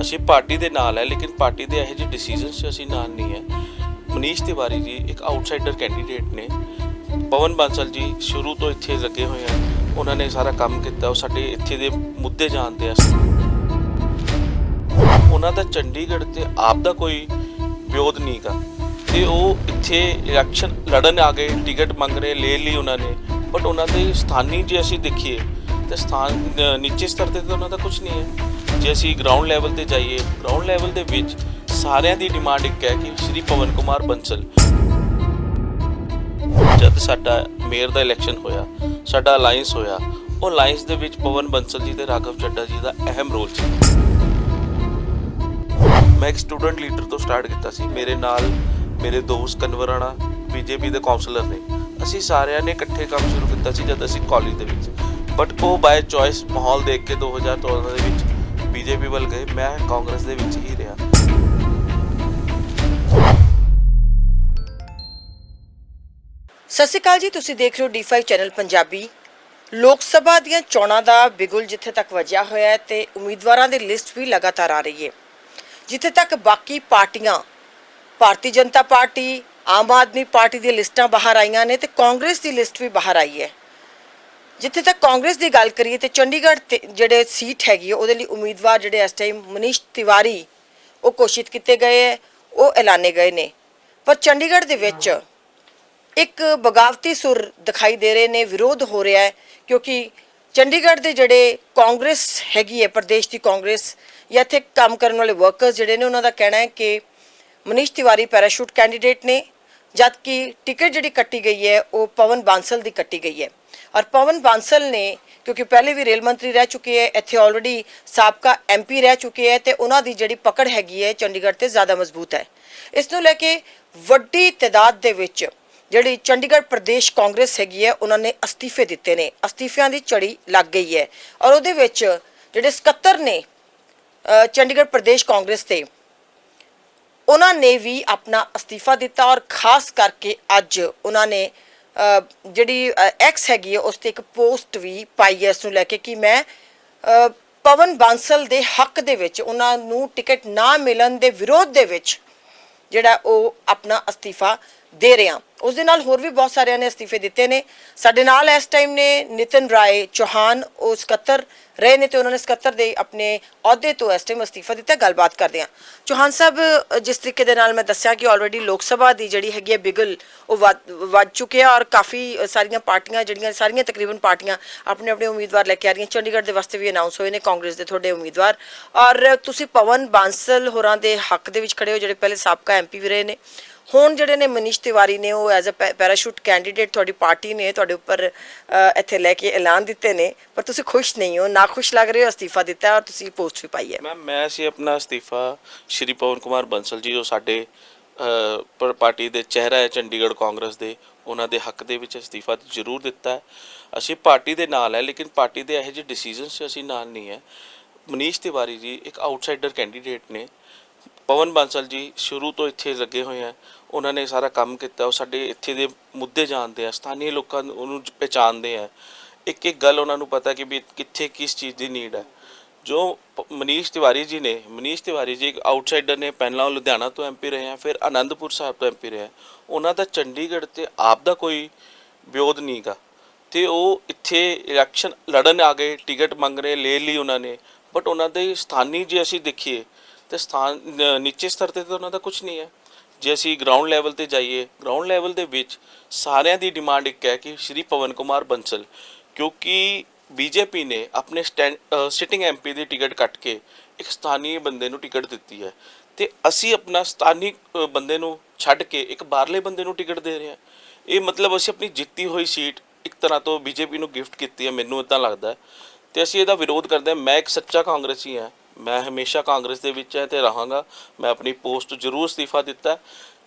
ਅਸੀਂ ਪਾਰਟੀ ਦੇ ਨਾਲ ਹੈ ਲੇਕਿਨ ਪਾਰਟੀ ਦੇ ਇਹੋ ਜਿਹੇ ਡਿਸੀਜਨਸ 'ਚ ਅਸੀਂ ਨਾਲ ਨਹੀਂ ਹੈ। ਮਨੀਸ਼ ਤਿਵਾਰੀ ਜੀ ਇੱਕ ਆਊਟਸਾਈਡਰ ਕੈਂਡੀਡੇਟ ਨੇ। ਪਵਨ ਬਾਂਸਲ ਜੀ ਸ਼ੁਰੂ ਤੋਂ ਇੱਥੇ ਲੱਗੇ ਹੋਏ ਆ। ਉਹਨਾਂ ਨੇ ਸਾਰਾ ਕੰਮ ਕੀਤਾ ਉਹ ਸਾਡੇ ਇੱਥੇ ਦੇ ਮੁੱਦੇ ਜਾਣਦੇ ਆ। ਉਹਨਾਂ ਦਾ ਚੰਡੀਗੜ੍ਹ ਤੇ ਆਪ ਦਾ ਕੋਈ ਵਿਰੋਧ ਨਹੀਂਗਾ ਤੇ ਉਹ ਇੱਥੇ ਇਲੈਕਸ਼ਨ ਲੜਨ ਆ ਗਏ ਟਿਕਟ ਮੰਗ ਰਹੇ ਲੈ ਲਈ ਉਹਨਾਂ ਨੇ। ਬਟ ਉਹਨਾਂ ਦੇ ਸਥਾਨੀ ਜੇ ਅਸੀਂ ਦੇਖੀਏ ਤੇ ਸਥਾਨ ਅ, ਨੀਚੇ ਸਤਰ ਤੇ ਤਾਂ ਉਹਨਾਂ ਦਾ ਕੁਝ ਨਹੀਂ ਹੈ। ਜੇ ਅਸੀਂ ਗਰਾਊਂਡ ਲੈਵਲ ਤੇ ਜਾਈਏ ਗਰਾਊਂਡ ਲੈਵਲ ਦੇ ਵਿੱਚ ਸਾਰਿਆਂ ਦੀ ਡਿਮਾਂਡ ਇੱਕ ਹੈ ਕਿ ਸ਼੍ਰੀ ਪਵਨ ਕੁਮਾਰ ਬੰਸਲ। ਜਦ ਸਾਡਾ ਮੇਅਰ ਦਾ ਇਲੈਕਸ਼ਨ ਹੋਇਆ, ਸਾਡਾ ਅਲਾਈਅੰਸ ਹੋਇਆ, ਉਹ ਅਲਾਈਅੰਸ ਦੇ ਵਿੱਚ ਪਵਨ ਬੰਸਲ ਜੀ ਤੇ ਰਾਘਵ ਚੱਡਾ ਜੀ ਦਾ ਅਹਿਮ ਰੋਲ ਸੀ। ਮੈਂ ਇੱਕ ਸਟੂਡੈਂਟ ਲੀਡਰ ਤੋਂ ਸਟਾਰਟ ਕੀਤਾ ਸੀ। ਮੇਰੇ ਨਾਲ ਮੇਰੇ ਦੋਸਤ ਕਨਵਰਾਣਾ ਬੀਜੇਪੀ ਦੇ ਕਾਉਂਸਲਰ ਨੇ। ਅਸੀਂ ਸਾਰਿਆਂ ਨੇ ਇਕੱਠੇ ਕੰਮ ਸ਼ੁਰੂ ਕੀਤਾ ਸੀ ਜਦ ਅਸੀਂ ਕਾਲਜ ਦੇ ਵਿੱਚ। ਬਟ ਉਹ ਬਾਈ ਚੋਇਸ ਮਾਹੌਲ ਦੇਖ ਕੇ 2014 ਦੇ ਵਿੱਚ ਬੀਜੇਪੀ ਵੱਲ ਗਏ, ਮੈਂ ਕਾਂਗਰਸ ਦੇ ਵਿੱਚ ਹੀ ਰਿਹਾ। ਸਤਿ ਸ਼੍ਰੀ ਅਕਾਲ ਜੀ, ਤੁਸੀਂ ਦੇਖ ਰਹੇ ਹੋ D5 ਚੈਨਲ ਪੰਜਾਬੀ। ਲੋਕ ਸਭਾ ਦੀਆਂ ਚੋਣਾਂ ਦਾ ਬਿਗੁਲ ਜਿੱਥੇ ਤੱਕ ਵਜਿਆ ਹੋਇਆ ਹੈ ਤੇ ਉਮੀਦਵਾਰਾਂ ਦੀ ਲਿਸਟ ਵੀ ਲਗਾਤਾਰ ਆ ਰਹੀ ਹੈ। ਜਿੱਥੇ ਤੱਕ ਬਾਕੀ ਪਾਰਟੀਆਂ, ਭਾਰਤੀ ਜਨਤਾ ਪਾਰਟੀ, ਆਮ ਆਦਮੀ ਪਾਰਟੀ ਦੀਆਂ ਲਿਸਟਾਂ ਬਾਹਰ ਆਈਆਂ ਨੇ ਤੇ ਕਾਂਗਰਸ ਦੀ ਲਿਸਟ ਵੀ ਬਾਹਰ ਆਈ ਹੈ। ਜਿੱਥੇ ਤੱਕ ਕਾਂਗਰਸ ਦੀ ਗੱਲ ਕਰੀਏ ਤੇ ਚੰਡੀਗੜ੍ਹ ਤੇ ਜਿਹੜੇ ਸੀਟ ਹੈਗੀ ਹੈ ਉਹਦੇ ਲਈ ਉਮੀਦਵਾਰ ਜਿਹੜੇ ਇਸ ਟਾਈਮ ਮਨੀਸ਼ ਤਿਵਾਰੀ ਉਹ ਘੋਸ਼ਿਤ ਕੀਤੇ ਗਏ ਹੈ ਉਹ ਐਲਾਨੇ ਗਏ ਨੇ। ਪਰ ਚੰਡੀਗੜ੍ਹ ਦੇ ਵਿੱਚ ਇੱਕ ਬਗਾਵਤੀ ਸੁਰ ਦਿਖਾਈ ਦੇ ਰਹੇ ਨੇ, ਵਿਰੋਧ ਹੋ ਰਿਹਾ ਹੈ, ਕਿਉਂਕਿ ਚੰਡੀਗੜ੍ਹ ਦੇ ਜਿਹੜੇ ਕਾਂਗਰਸ ਹੈਗੀ ਹੈ, ਪ੍ਰਦੇਸ਼ ਦੀ ਕਾਂਗਰਸ ਜਾਂ ਇੱਥੇ ਕੰਮ ਕਰਨ ਵਾਲੇ ਵਰਕਰਸ ਜਿਹੜੇ ਨੇ, ਉਹਨਾਂ ਦਾ ਕਹਿਣਾ ਹੈ ਕਿ ਮਨੀਸ਼ ਤਿਵਾਰੀ ਪੈਰਾਸ਼ੂਟ ਕੈਂਡੀਡੇਟ ਨੇ ਜਦ ਕਿ ਟਿਕਟ ਜਿਹੜੀ ਕੱਟੀ ਗਈ ਹੈ, ਉਹ ਪਵਨ ਬਾਂਸਲ ਦੀ ਕੱਟੀ ਗਈ ਹੈ। ਔਰ ਪਵਨ ਬਾਂਸਲ ਨੇ, ਕਿਉਂਕਿ ਪਹਿਲੇ ਵੀ ਰੇਲ ਮੰਤਰੀ ਰਹਿ ਚੁੱਕੇ ਹੈ, ਇੱਥੇ ਆਲਰੇਡੀ ਸਾਬਕਾ ਐਮਪੀ ਰਹਿ ਚੁੱਕੇ ਹੈ ਤੇ ਉਹਨਾਂ ਦੀ ਜਿਹੜੀ ਪਕੜ ਹੈਗੀ ਹੈ, ਚੰਡੀਗੜ੍ਹ ਤੇ ਜ਼ਿਆਦਾ ਮਜ਼ਬੂਤ ਹੈ। ਇਸ ਨੂੰ ਲੈ ਕੇ ਵੱਡੀ ਤਾਦਾਦ ਦੇ ਵਿੱਚ ਜਿਹੜੀ ਚੰਡੀਗੜ੍ਹ ਪ੍ਰਦੇਸ਼ ਕਾਂਗਰਸ ਹੈਗੀ ਹੈ, ਉਹਨਾਂ ਨੇ ਅਸਤੀਫੇ ਦਿੱਤੇ ਨੇ। ਅਸਤੀਫਿਆਂ ਦੀ ਝੜੀ ਲੱਗ ਗਈ ਹੈ। ਔਰ ਉਹਦੇ ਵਿੱਚ ਜਿਹੜੇ ਸਕੱਤਰ ਨੇ ਚੰਡੀਗੜ੍ਹ ਪ੍ਰਦੇਸ਼ ਕਾਂਗਰਸ 'ਤੇ ਉਹਨਾਂ ਨੇ ਵੀ ਆਪਣਾ ਅਸਤੀਫਾ ਦਿੱਤਾ ਔਰ ਖਾਸ ਕਰਕੇ ਅੱਜ ਉਹਨਾਂ ਨੇ ਜਿਹੜੀ ਐਕਸ ਹੈਗੀ ਹੈ ਉਸ ਤੇ ਇੱਕ ਪੋਸਟ ਵੀ ਪਾਈ ਹੈ ਇਸ ਨੂੰ ਲੈ ਕੇ ਕਿ ਮੈਂ ਪਵਨ ਬਾਂਸਲ ਦੇ ਹੱਕ ਦੇ ਵਿੱਚ ਉਹਨਾਂ ਨੂੰ ਟਿਕਟ ਨਾ ਮਿਲਣ ਦੇ ਵਿਰੋਧ ਦੇ ਵਿੱਚ ਜਿਹੜਾ ਉਹ ਆਪਣਾ ਅਸਤੀਫਾ ਦੇ ਰਿਹਾ ਉਸ ਦੇ ਨਾਲ ਹੋਰ ਵੀ ਬਹੁਤ ਸਾਰਿਆਂ ਨੇ ਅਸਤੀਫੇ ਦਿੱਤੇ ਨੇ। ਸਾਡੇ ਨਾਲ ਇਸ ਟਾਈਮ ਨੇ ਨਿਤਨ ਰਾਏ ਚੌਹਾਨ, ਉਹ ਸਕੱਤਰ ਰਹੇ ਨੇ ਤੇ ਉਹਨਾਂ ਨੇ ਸਕੱਤਰ ਦੇ ਆਪਣੇ ਅਹੁਦੇ ਤੋਂ ਇਸ ਟਾਈਮ ਅਸਤੀਫਾ ਦਿੱਤਾ। ਗੱਲਬਾਤ ਕਰਦੇ ਹਾਂ। ਚੌਹਾਨ ਸਾਹਿਬ ਜਿਸ ਤਰੀਕੇ ਦੇ ਨਾਲ ਮੈਂ ਦੱਸਿਆ ਕਿ ਆਲਰੇਡੀ ਲੋਕ ਸਭਾ ਦੀ ਜਿਹੜੀ ਹੈਗੀ ਹੈ ਬਿਗਲ, ਉਹ ਵੱਧ ਵੱਧ ਚੁੱਕੀ ਹੈ ਔਰ ਕਾਫੀ ਸਾਰੀਆਂ ਪਾਰਟੀਆਂ ਜਿਹੜੀਆਂ, ਸਾਰੀਆਂ ਤਕਰੀਬਨ ਪਾਰਟੀਆਂ ਆਪਣੇ ਆਪਣੇ ਉਮੀਦਵਾਰ ਲੈ ਕੇ ਆ ਰਹੀਆਂ। ਚੰਡੀਗੜ੍ਹ ਦੇ ਵਾਸਤੇ ਵੀ ਅਨਾਉਂਸ ਹੋਏ ਨੇ ਕਾਂਗਰਸ ਦੇ ਤੁਹਾਡੇ ਉਮੀਦਵਾਰ। ਔਰ ਤੁਸੀਂ ਪਵਨ ਬਾਂਸਲ ਹੋਰਾਂ ਦੇ ਹੱਕ ਦੇ ਵਿੱਚ ਖੜੇ ਹੋ, ਜਿਹੜੇ ਪਹਿਲੇ ਸਾਬਕਾ ਐਮਪੀ ਵੀ ਰਹੇ ਨੇ। ਹੁਣ ਜਿਹੜੇ ਨੇ ਮਨੀਸ਼ ਤਿਵਾਰੀ ਨੇ, ਉਹ ਐਜ਼ ਅ ਪੈਰਾਸ਼ੂਟ ਕੈਂਡੀਡੇਟ ਤੁਹਾਡੀ ਪਾਰਟੀ ਨੇ, ਤੁਹਾਡੇ ਉੱਪਰ ਇੱਥੇ ਲੈ ਕੇ ਐਲਾਨ ਦਿੱਤੇ ਨੇ, ਪਰ ਤੁਸੀਂ ਖੁਸ਼ ਨਹੀਂ ਹੋ ਨਾ ਖੁਸ਼ ਲੱਗ ਰਹੇ ਹੋ, ਅਸਤੀਫਾ ਦਿੱਤਾ ਔਰ ਤੁਸੀਂ ਪੋਸਟ ਵੀ ਪਾਈ ਹੈ। ਮੈਮ ਮੈਂ ਸੀ ਆਪਣਾ ਅਸਤੀਫਾ ਸ਼੍ਰੀ ਪਵਨ ਕੁਮਾਰ ਬੰਸਲ ਜੀ ਜੋ ਸਾਡੇ ਪਰ- ਪਾਰਟੀ ਦੇ ਚਿਹਰਾ ਹੈ ਚੰਡੀਗੜ੍ਹ ਕਾਂਗਰਸ ਦੇ, ਉਹਨਾਂ ਦੇ ਹੱਕ ਦੇ ਵਿੱਚ ਅਸਤੀਫਾ ਜ਼ਰੂਰ ਦਿੱਤਾ ਅਸੀਂ ਪਾਰਟੀ ਦੇ ਨਾਲ ਹੈ, ਲੇਕਿਨ ਪਾਰਟੀ ਦੇ ਇਹੋ ਜਿਹੇ ਡਿਸੀਜਨਸ 'ਚ ਅਸੀਂ ਨਾਲ ਨਹੀਂ ਹੈ। ਮਨੀਸ਼ ਤਿਵਾਰੀ ਜੀ ਇੱਕ ਆਊਟਸਾਈਡਰ ਕੈਂਡੀਡੇਟ ਨੇ ਪਵਨ ਬਾਂਸਲ ਜੀ ਸ਼ੁਰੂ ਤੋਂ ਇੱਥੇ ਲੱਗੇ ਹੋਏ ਆ। ਉਹਨਾਂ ਨੇ ਸਾਰਾ ਕੰਮ ਕੀਤਾ, ਉਹ ਸਾਡੇ ਇੱਥੇ ਦੇ ਮੁੱਦੇ ਜਾਣਦੇ ਆ ਸਥਾਨੀ ਲੋਕਾਂ ਨੂੰ ਉਹਨੂੰ ਪਹਿਚਾਣਦੇ ਆ। ਇੱਕ ਇੱਕ ਗੱਲ ਉਹਨਾਂ ਨੂੰ ਪਤਾ ਕਿ ਵੀ ਕਿੱਥੇ ਕਿਸ ਚੀਜ਼ ਦੀ ਨੀਡ ਹੈ ਜੋ ਪ- ਮਨੀਸ਼ ਤਿਵਾਰੀ ਜੀ ਨੇ, ਮਨੀਸ਼ ਤਿਵਾਰੀ ਜੀ ਇੱਕ ਆਊਟਸਾਈਡਰ ਨੇ, ਪਹਿਲਾਂ ਉਹ ਲੁਧਿਆਣਾ ਤੋਂ ਐਮਪੀ ਰਹੇ ਆ, ਫਿਰ ਆਨੰਦਪੁਰ ਸਾਹਿਬ ਤੋਂ ਐਮਪੀ ਰਹੇ ਆ। ਉਹਨਾਂ ਦਾ ਚੰਡੀਗੜ੍ਹ ਤੇ ਆਪ ਦਾ ਕੋਈ ਵਿਰੋਧ ਨਹੀਂਗਾ ਤੇ ਉਹ ਇੱਥੇ ਇਲੈਕਸ਼ਨ ਲੜਨ ਆ ਗਏ, ਟਿਕਟ ਮੰਗ ਰਹੇ, ਲੈ ਲਈ ਉਹਨਾਂ ਨੇ। ਬਟ ਉਹਨਾਂ ਦੇ ਸਥਾਨੀ ਜੇ ਅਸੀਂ ਦੇਖੀਏ ਤੇ ਸਥਾਨ ਨ- ਨੀਚੇ ਸਤਰ ਤੇ ਤਾਂ ਉਹਨਾਂ ਦਾ ਕੁਝ ਨਹੀਂ ਹੈ। ਜੇ ਅਸੀਂ ਗਰਾਊਂਡ ਲੈਵਲ ਤੇ ਜਾਈਏ ਗਰਾਊਂਡ ਲੈਵਲ ਦੇ ਵਿੱਚ ਸਾਰਿਆਂ ਦੀ ਡਿਮਾਂਡ ਇੱਕ ਹੈ ਕਿ ਸ਼੍ਰੀ ਪਵਨ ਕੁਮਾਰ ਬੰਸਲ ਕਿਉਂਕਿ ਬੀਜੇਪੀ ਨੇ ਆਪਣੇ ਸਿਟਿੰਗ ਐਮਪੀ ਦੀ ਟਿਕਟ ਕੱਟ ਕੇ ਇੱਕ ਸਥਾਨੀ ਬੰਦੇ ਨੂੰ ਟਿਕਟ ਦਿੱਤੀ ਹੈ। ਤੇ ਅਸੀਂ ਆਪਣਾ ਸਥਾਨੀ ਅ, ਬੰਦੇ ਨੂੰ ਛੱਡ ਕੇ ਇੱਕ ਬਾਹਰਲੇ ਬੰਦੇ ਨੂੰ ਟਿਕਟ ਦੇ ਰਹੇ ਹਾਂ। ਇਹ ਮਤਲਬ ਅਸੀਂ ਆਪਣੀ ਜਿੱਤੀ ਹੋਈ ਸੀਟ ਇੱਕ ਤਰ੍ਹਾਂ ਤੋਂ ਬੀਜੇਪੀ ਨੂੰ ਗਿਫਟ ਕੀਤੀ ਹੈ ਮੈਨੂੰ ਇਦਾਂ ਲੱਗਦਾ ਹੈ। ਤੇ ਅਸੀਂ ਇਹਦਾ ਵਿਰੋਧ ਕਰਦੇ ਹਾਂ। ਮੈਂ ਇੱਕ ਸੱਚਾ ਕਾਂਗਰਸੀ ਹਾਂ। ਮੈਂ ਹਮੇਸ਼ਾ ਕਾਂਗਰਸ ਦੇ ਵਿੱਚ ਹੈ ਤੇ ਰਹਾਂਗਾ। ਮੈਂ ਆਪਣੀ ਪੋਸਟ ਜ਼ਰੂਰ ਅਸਤੀਫਾ ਦਿੱਤਾ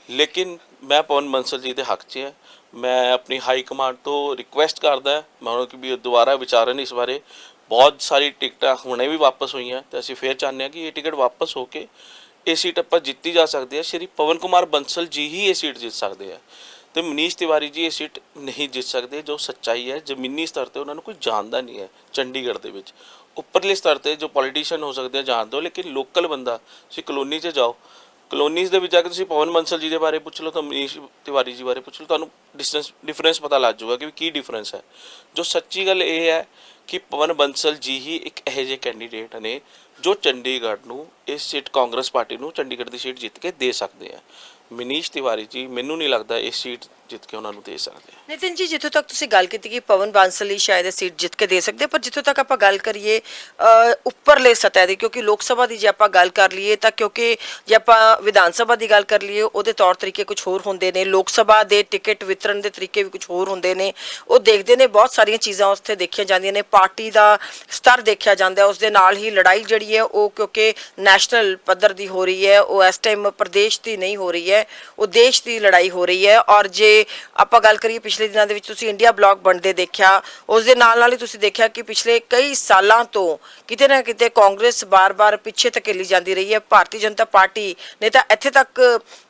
ਲੇਕਿਨ ਮੈਂ ਪਵਨ ਬੰਸਲ ਜੀ ਦੇ ਹੱਕ 'ਚ ਹੈ। ਮੈਂ ਆਪਣੀ ਹਾਈ ਕਮਾਂਡ ਤੋਂ ਰਿਕੁਐਸਟ ਕਰਦਾ ਮੈਂ ਉਹਨਾਂ ਕਿ ਵੀ ਦੁਬਾਰਾ ਵਿਚਾਰਨ ਇਸ ਬਾਰੇ। ਬਹੁਤ ਸਾਰੀ ਟਿਕਟਾਂ ਹੁਣੇ ਵੀ ਵਾਪਸ ਹੋਈਆਂ। ਤੇ ਅਸੀਂ ਫੇਰ ਚਾਹੁੰਦੇ ਹਾਂ ਕਿ ਇਹ ਟਿਕਟ ਵਾਪਸ ਹੋ ਕੇ ਇਹ ਸੀਟ ਆਪਾਂ ਜਿੱਤੀ ਜਾ ਸਕਦੀ ਹੈ। ਸ਼੍ਰੀ ਪਵਨ ਕੁਮਾਰ ਬੰਸਲ ਜੀ ਹੀ ਇਹ ਸੀਟ ਜਿੱਤ ਸਕਦੇ ਆ। ਤੇ ਮਨੀਸ਼ ਤਿਵਾਰੀ ਜੀ ਇਹ ਸੀਟ ਨਹੀਂ ਜਿੱਤ ਸਕਦੇ, ਜੋ ਸੱਚਾਈ ਹੈ। ਜ਼ਮੀਨੀ ਸਤਰ ਤੇ ਉਹਨਾਂ ਨੂੰ ਕੋਈ ਜਾਣਦਾ ਨਹੀਂ ਹੈ ਚੰਡੀਗੜ੍ਹ ਦੇ ਵਿੱਚ। ਉੱਪਰਲੇ ਸਤਰ ਤੇ ਜੋ ਪੋਲੀਟੀਸ਼ੀਅਨ ਹੋ ਸਕਦੇ ਆ ਜਾਣ ਦਿਓ ਲੇਕਿਨ ਲੋਕਲ ਬੰਦਾ, ਤੁਸੀਂ ਕਲੋਨੀ 'ਚ ਜਾਓ। ਕਲੋਨੀਜ਼ ਦੇ ਵਿੱਚ ਜਾ ਕੇ ਤੁਸੀਂ ਪਵਨ ਬੰਸਲ ਜੀ ਦੇ ਬਾਰੇ ਪੁੱਛ ਲਓ, ਤਾਂ ਮਨੀਸ਼ ਤਿਵਾਰੀ ਜੀ ਬਾਰੇ ਪੁੱਛ ਲਓ, ਤੁਹਾਨੂੰ ਡਿਸਟੈਂਸ ਡਿਫਰੈਂਸ ਪਤਾ ਲੱਗ ਜਾਊਗਾ ਕਿ ਕੀ ਡਿਫਰੈਂਸ ਹੈ। ਜੋ ਸੱਚੀ ਗੱਲ ਇਹ ਹੈ ਕਿ ਪਵਨ ਬੰਸਲ ਜੀ ਹੀ ਇੱਕ ਇਹੋ ਜਿਹੇ ਕੈਂਡੀਡੇਟ ਨੇ, ਜੋ ਚੰਡੀਗੜ੍ਹ ਨੂੰ, ਇਸ ਸੀਟ ਕਾਂਗਰਸ ਪਾਰਟੀ ਨੂੰ ਚੰਡੀਗੜ੍ਹ ਦੀ ਸੀਟ ਜਿੱਤ ਕੇ ਦੇ ਸਕਦੇ ਆ। ਮਨੀਸ਼ ਤਿਵਾਰੀ ਜੀ, ਮੈਨੂੰ ਨਹੀਂ ਲੱਗਦਾ ਇਸ ਸੀਟ ਜਿੱਤ ਕੇ ਉਹਨਾਂ ਨੂੰ ਦੇ ਸਕਦੇ ਆ ਨਿਤਿਨ ਜੀ, ਜਿੱਥੋਂ ਤੱਕ ਤੁਸੀਂ ਗੱਲ ਕੀਤੀ ਕਿ ਪਵਨ ਬਾਂਸਲ ਹੀ ਸ਼ਾਇਦ ਇਹ ਸੀਟ ਜਿੱਤ ਕੇ ਦੇ ਸਕਦੇ, ਪਰ ਜਿੱਥੋਂ ਤੱਕ ਆਪਾਂ ਗੱਲ ਕਰੀਏ ਉੱਪਰਲੇ ਸਤਹ ਦੀ, ਕਿਉਂਕਿ ਲੋਕ ਸਭਾ ਦੀ ਜੇ ਆਪਾਂ ਗੱਲ ਕਰ ਲਈਏ, ਤਾਂ ਕਿਉਂਕਿ ਜੇ ਆਪਾਂ ਵਿਧਾਨ ਸਭਾ ਦੀ ਗੱਲ ਕਰ ਲਈਏ, ਉਹਦੇ ਤੌਰ ਤਰੀਕੇ ਕੁਝ ਹੋਰ ਹੁੰਦੇ ਨੇ, ਲੋਕ ਸਭਾ ਦੇ ਟਿਕਟ ਵਿਤਰਨ ਦੇ ਤਰੀਕੇ ਵੀ ਕੁਝ ਹੋਰ ਹੁੰਦੇ ਨੇ, ਉਹ ਦੇਖਦੇ ਨੇ, ਬਹੁਤ ਸਾਰੀਆਂ ਚੀਜ਼ਾਂ ਉੱਥੇ ਦੇਖੀਆਂ ਜਾਂਦੀਆਂ ਨੇ, ਪਾਰਟੀ ਦਾ ਸਤਰ ਦੇਖਿਆ ਜਾਂਦਾ, ਉਸ ਦੇ ਨਾਲ ਹੀ ਲੜਾਈ ਜਿਹੜੀ ਹੈ, ਉਹ ਕਿਉਂਕਿ ਨੈਸ਼ਨਲ ਪੱਧਰ ਦੀ ਹੋ ਰਹੀ ਹੈ, ਉਹ ਇਸ ਟਾਈਮ ਪ੍ਰਦੇਸ਼ ਦੀ ਨਹੀਂ ਹੋ ਰਹੀ ਹੈ, ਉਹ ਦੇਸ਼ ਦੀ ਲੜਾਈ ਹੋ ਰਹੀ ਹੈ, ਔਰ ਜੇ ਆਪਾਂ ਗੱਲ ਕਰੀਏ ਪਿਛਲੇ ਦਿਨਾਂ ਦੇ ਵਿੱਚ ਤੁਸੀਂ ਇੰਡੀਆ ਬਲੌਗ ਬਣਦੇ ਦੇਖਿਆ, ਉਸ ਦੇ ਨਾਲ ਨਾਲ ਹੀ ਤੁਸੀਂ ਦੇਖਿਆ ਕਿ ਪਿਛਲੇ ਕਈ ਸਾਲਾਂ ਤੋਂ ਕਿਤੇ ਨਾ ਕਿਤੇ ਕਾਂਗਰਸ ਬਾਰ-ਬਾਰ ਪਿੱਛੇ ਧਕੇਲੀ ਜਾਂਦੀ ਰਹੀ ਹੈ, ਭਾਰਤੀ ਜਨਤਾ ਪਾਰਟੀ ਨੇ ਤਾਂ ਇੱਥੇ ਤੱਕ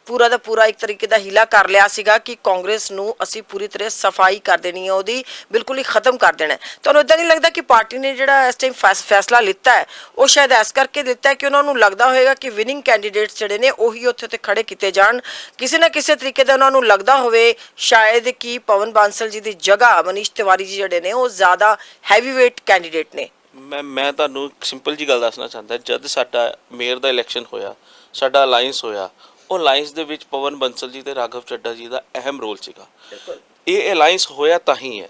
ਪੂਰਾ ਦਾ ਪੂਰਾ ਇੱਕ ਤਰੀਕੇ ਦਾ ਹੀਲਾ ਕਰ ਲਿਆ ਸੀਗਾ ਕਿ ਕਾਂਗਰਸ ਨੂੰ ਅਸੀਂ ਪੂਰੀ ਤਰ੍ਹਾਂ ਸਫ਼ਾਈ ਕਰ ਦੇਣੀ ਹੈ, ਉਹਦੀ ਬਿਲਕੁਲ ਹੀ ਖਤਮ ਕਰ ਦੇਣਾ ਤੁਹਾਨੂੰ ਇਦਾਂ ਨਹੀਂ ਲੱਗਦਾ ਕਿ ਪਾਰਟੀ ਨੇ ਜਿਹੜਾ ਇਸ ਟਾਈਮ ਫੈਸਲਾ ਲਿੱਤਾ ਹੈ, ਉਹ ਸ਼ਾਇਦ ਇਸ ਕਰਕੇ ਲਿੱਤਾ ਕਿ ਉਹਨਾਂ ਨੂੰ ਲੱਗਦਾ ਹੋਵੇਗਾ ਕਿ ਵਿਨਿੰਗ ਕੈਂਡੀਡੇਟਸ ਜਿਹੜੇ ਨੇ, ਉਹੀ ਉੱਥੇ ਤੇ ਖੜੇ ਕੀਤੇ ਜਾਣ। ਕਿਸੇ ਨਾ ਕਿਸੇ ਤਰੀਕੇ ਦਾ ਉਹਨਾਂ ਨੂੰ ਲੱਗਦਾ ਹੋਵੇ, ਸ਼ਾਇਦ ਕਿ ਪਵਨ ਬਾਂਸਲ ਜੀ ਦੀ ਜਗ੍ਹਾ, ਮਨੀਸ਼ ਤਿਵਾਰੀ ਜੀ ਜਿਹੜੇ ਨੇ, ਉਹ ਜ਼ਿਆਦਾ ਹੈਵੀਵੇਟ ਕੈਂਡੀਡੇਟ ਨੇ। ਮੈਂ ਮੈਂ ਤੁਹਾਨੂੰ ਸਿੰਪਲ ਜੀ ਗੱਲ ਦੱਸਣਾ ਚਾਹੁੰਦਾ, ਜਦ ਸਾਡਾ ਮੇਅਰ ਦਾ ਇਲੈਕਸ਼ਨ ਹੋਇਆ, ਸਾਡਾ ਅਲਾਈਅੰਸ ਹੋਇਆ ਉਹ ਅਲਾਈਅੰਸ ਦੇ ਵਿੱਚ ਪਵਨ ਬੰਸਲ ਜੀ ਤੇ ਰਾਘਵ ਚੱਡਾ ਜੀ ਦਾ ਅਹਿਮ ਰੋਲ ਸੀਗਾ। ਇਹ ਅਲਾਈਅੰਸ ਹੋਇਆ ਤਾਂ ਹੀ ਹੈ।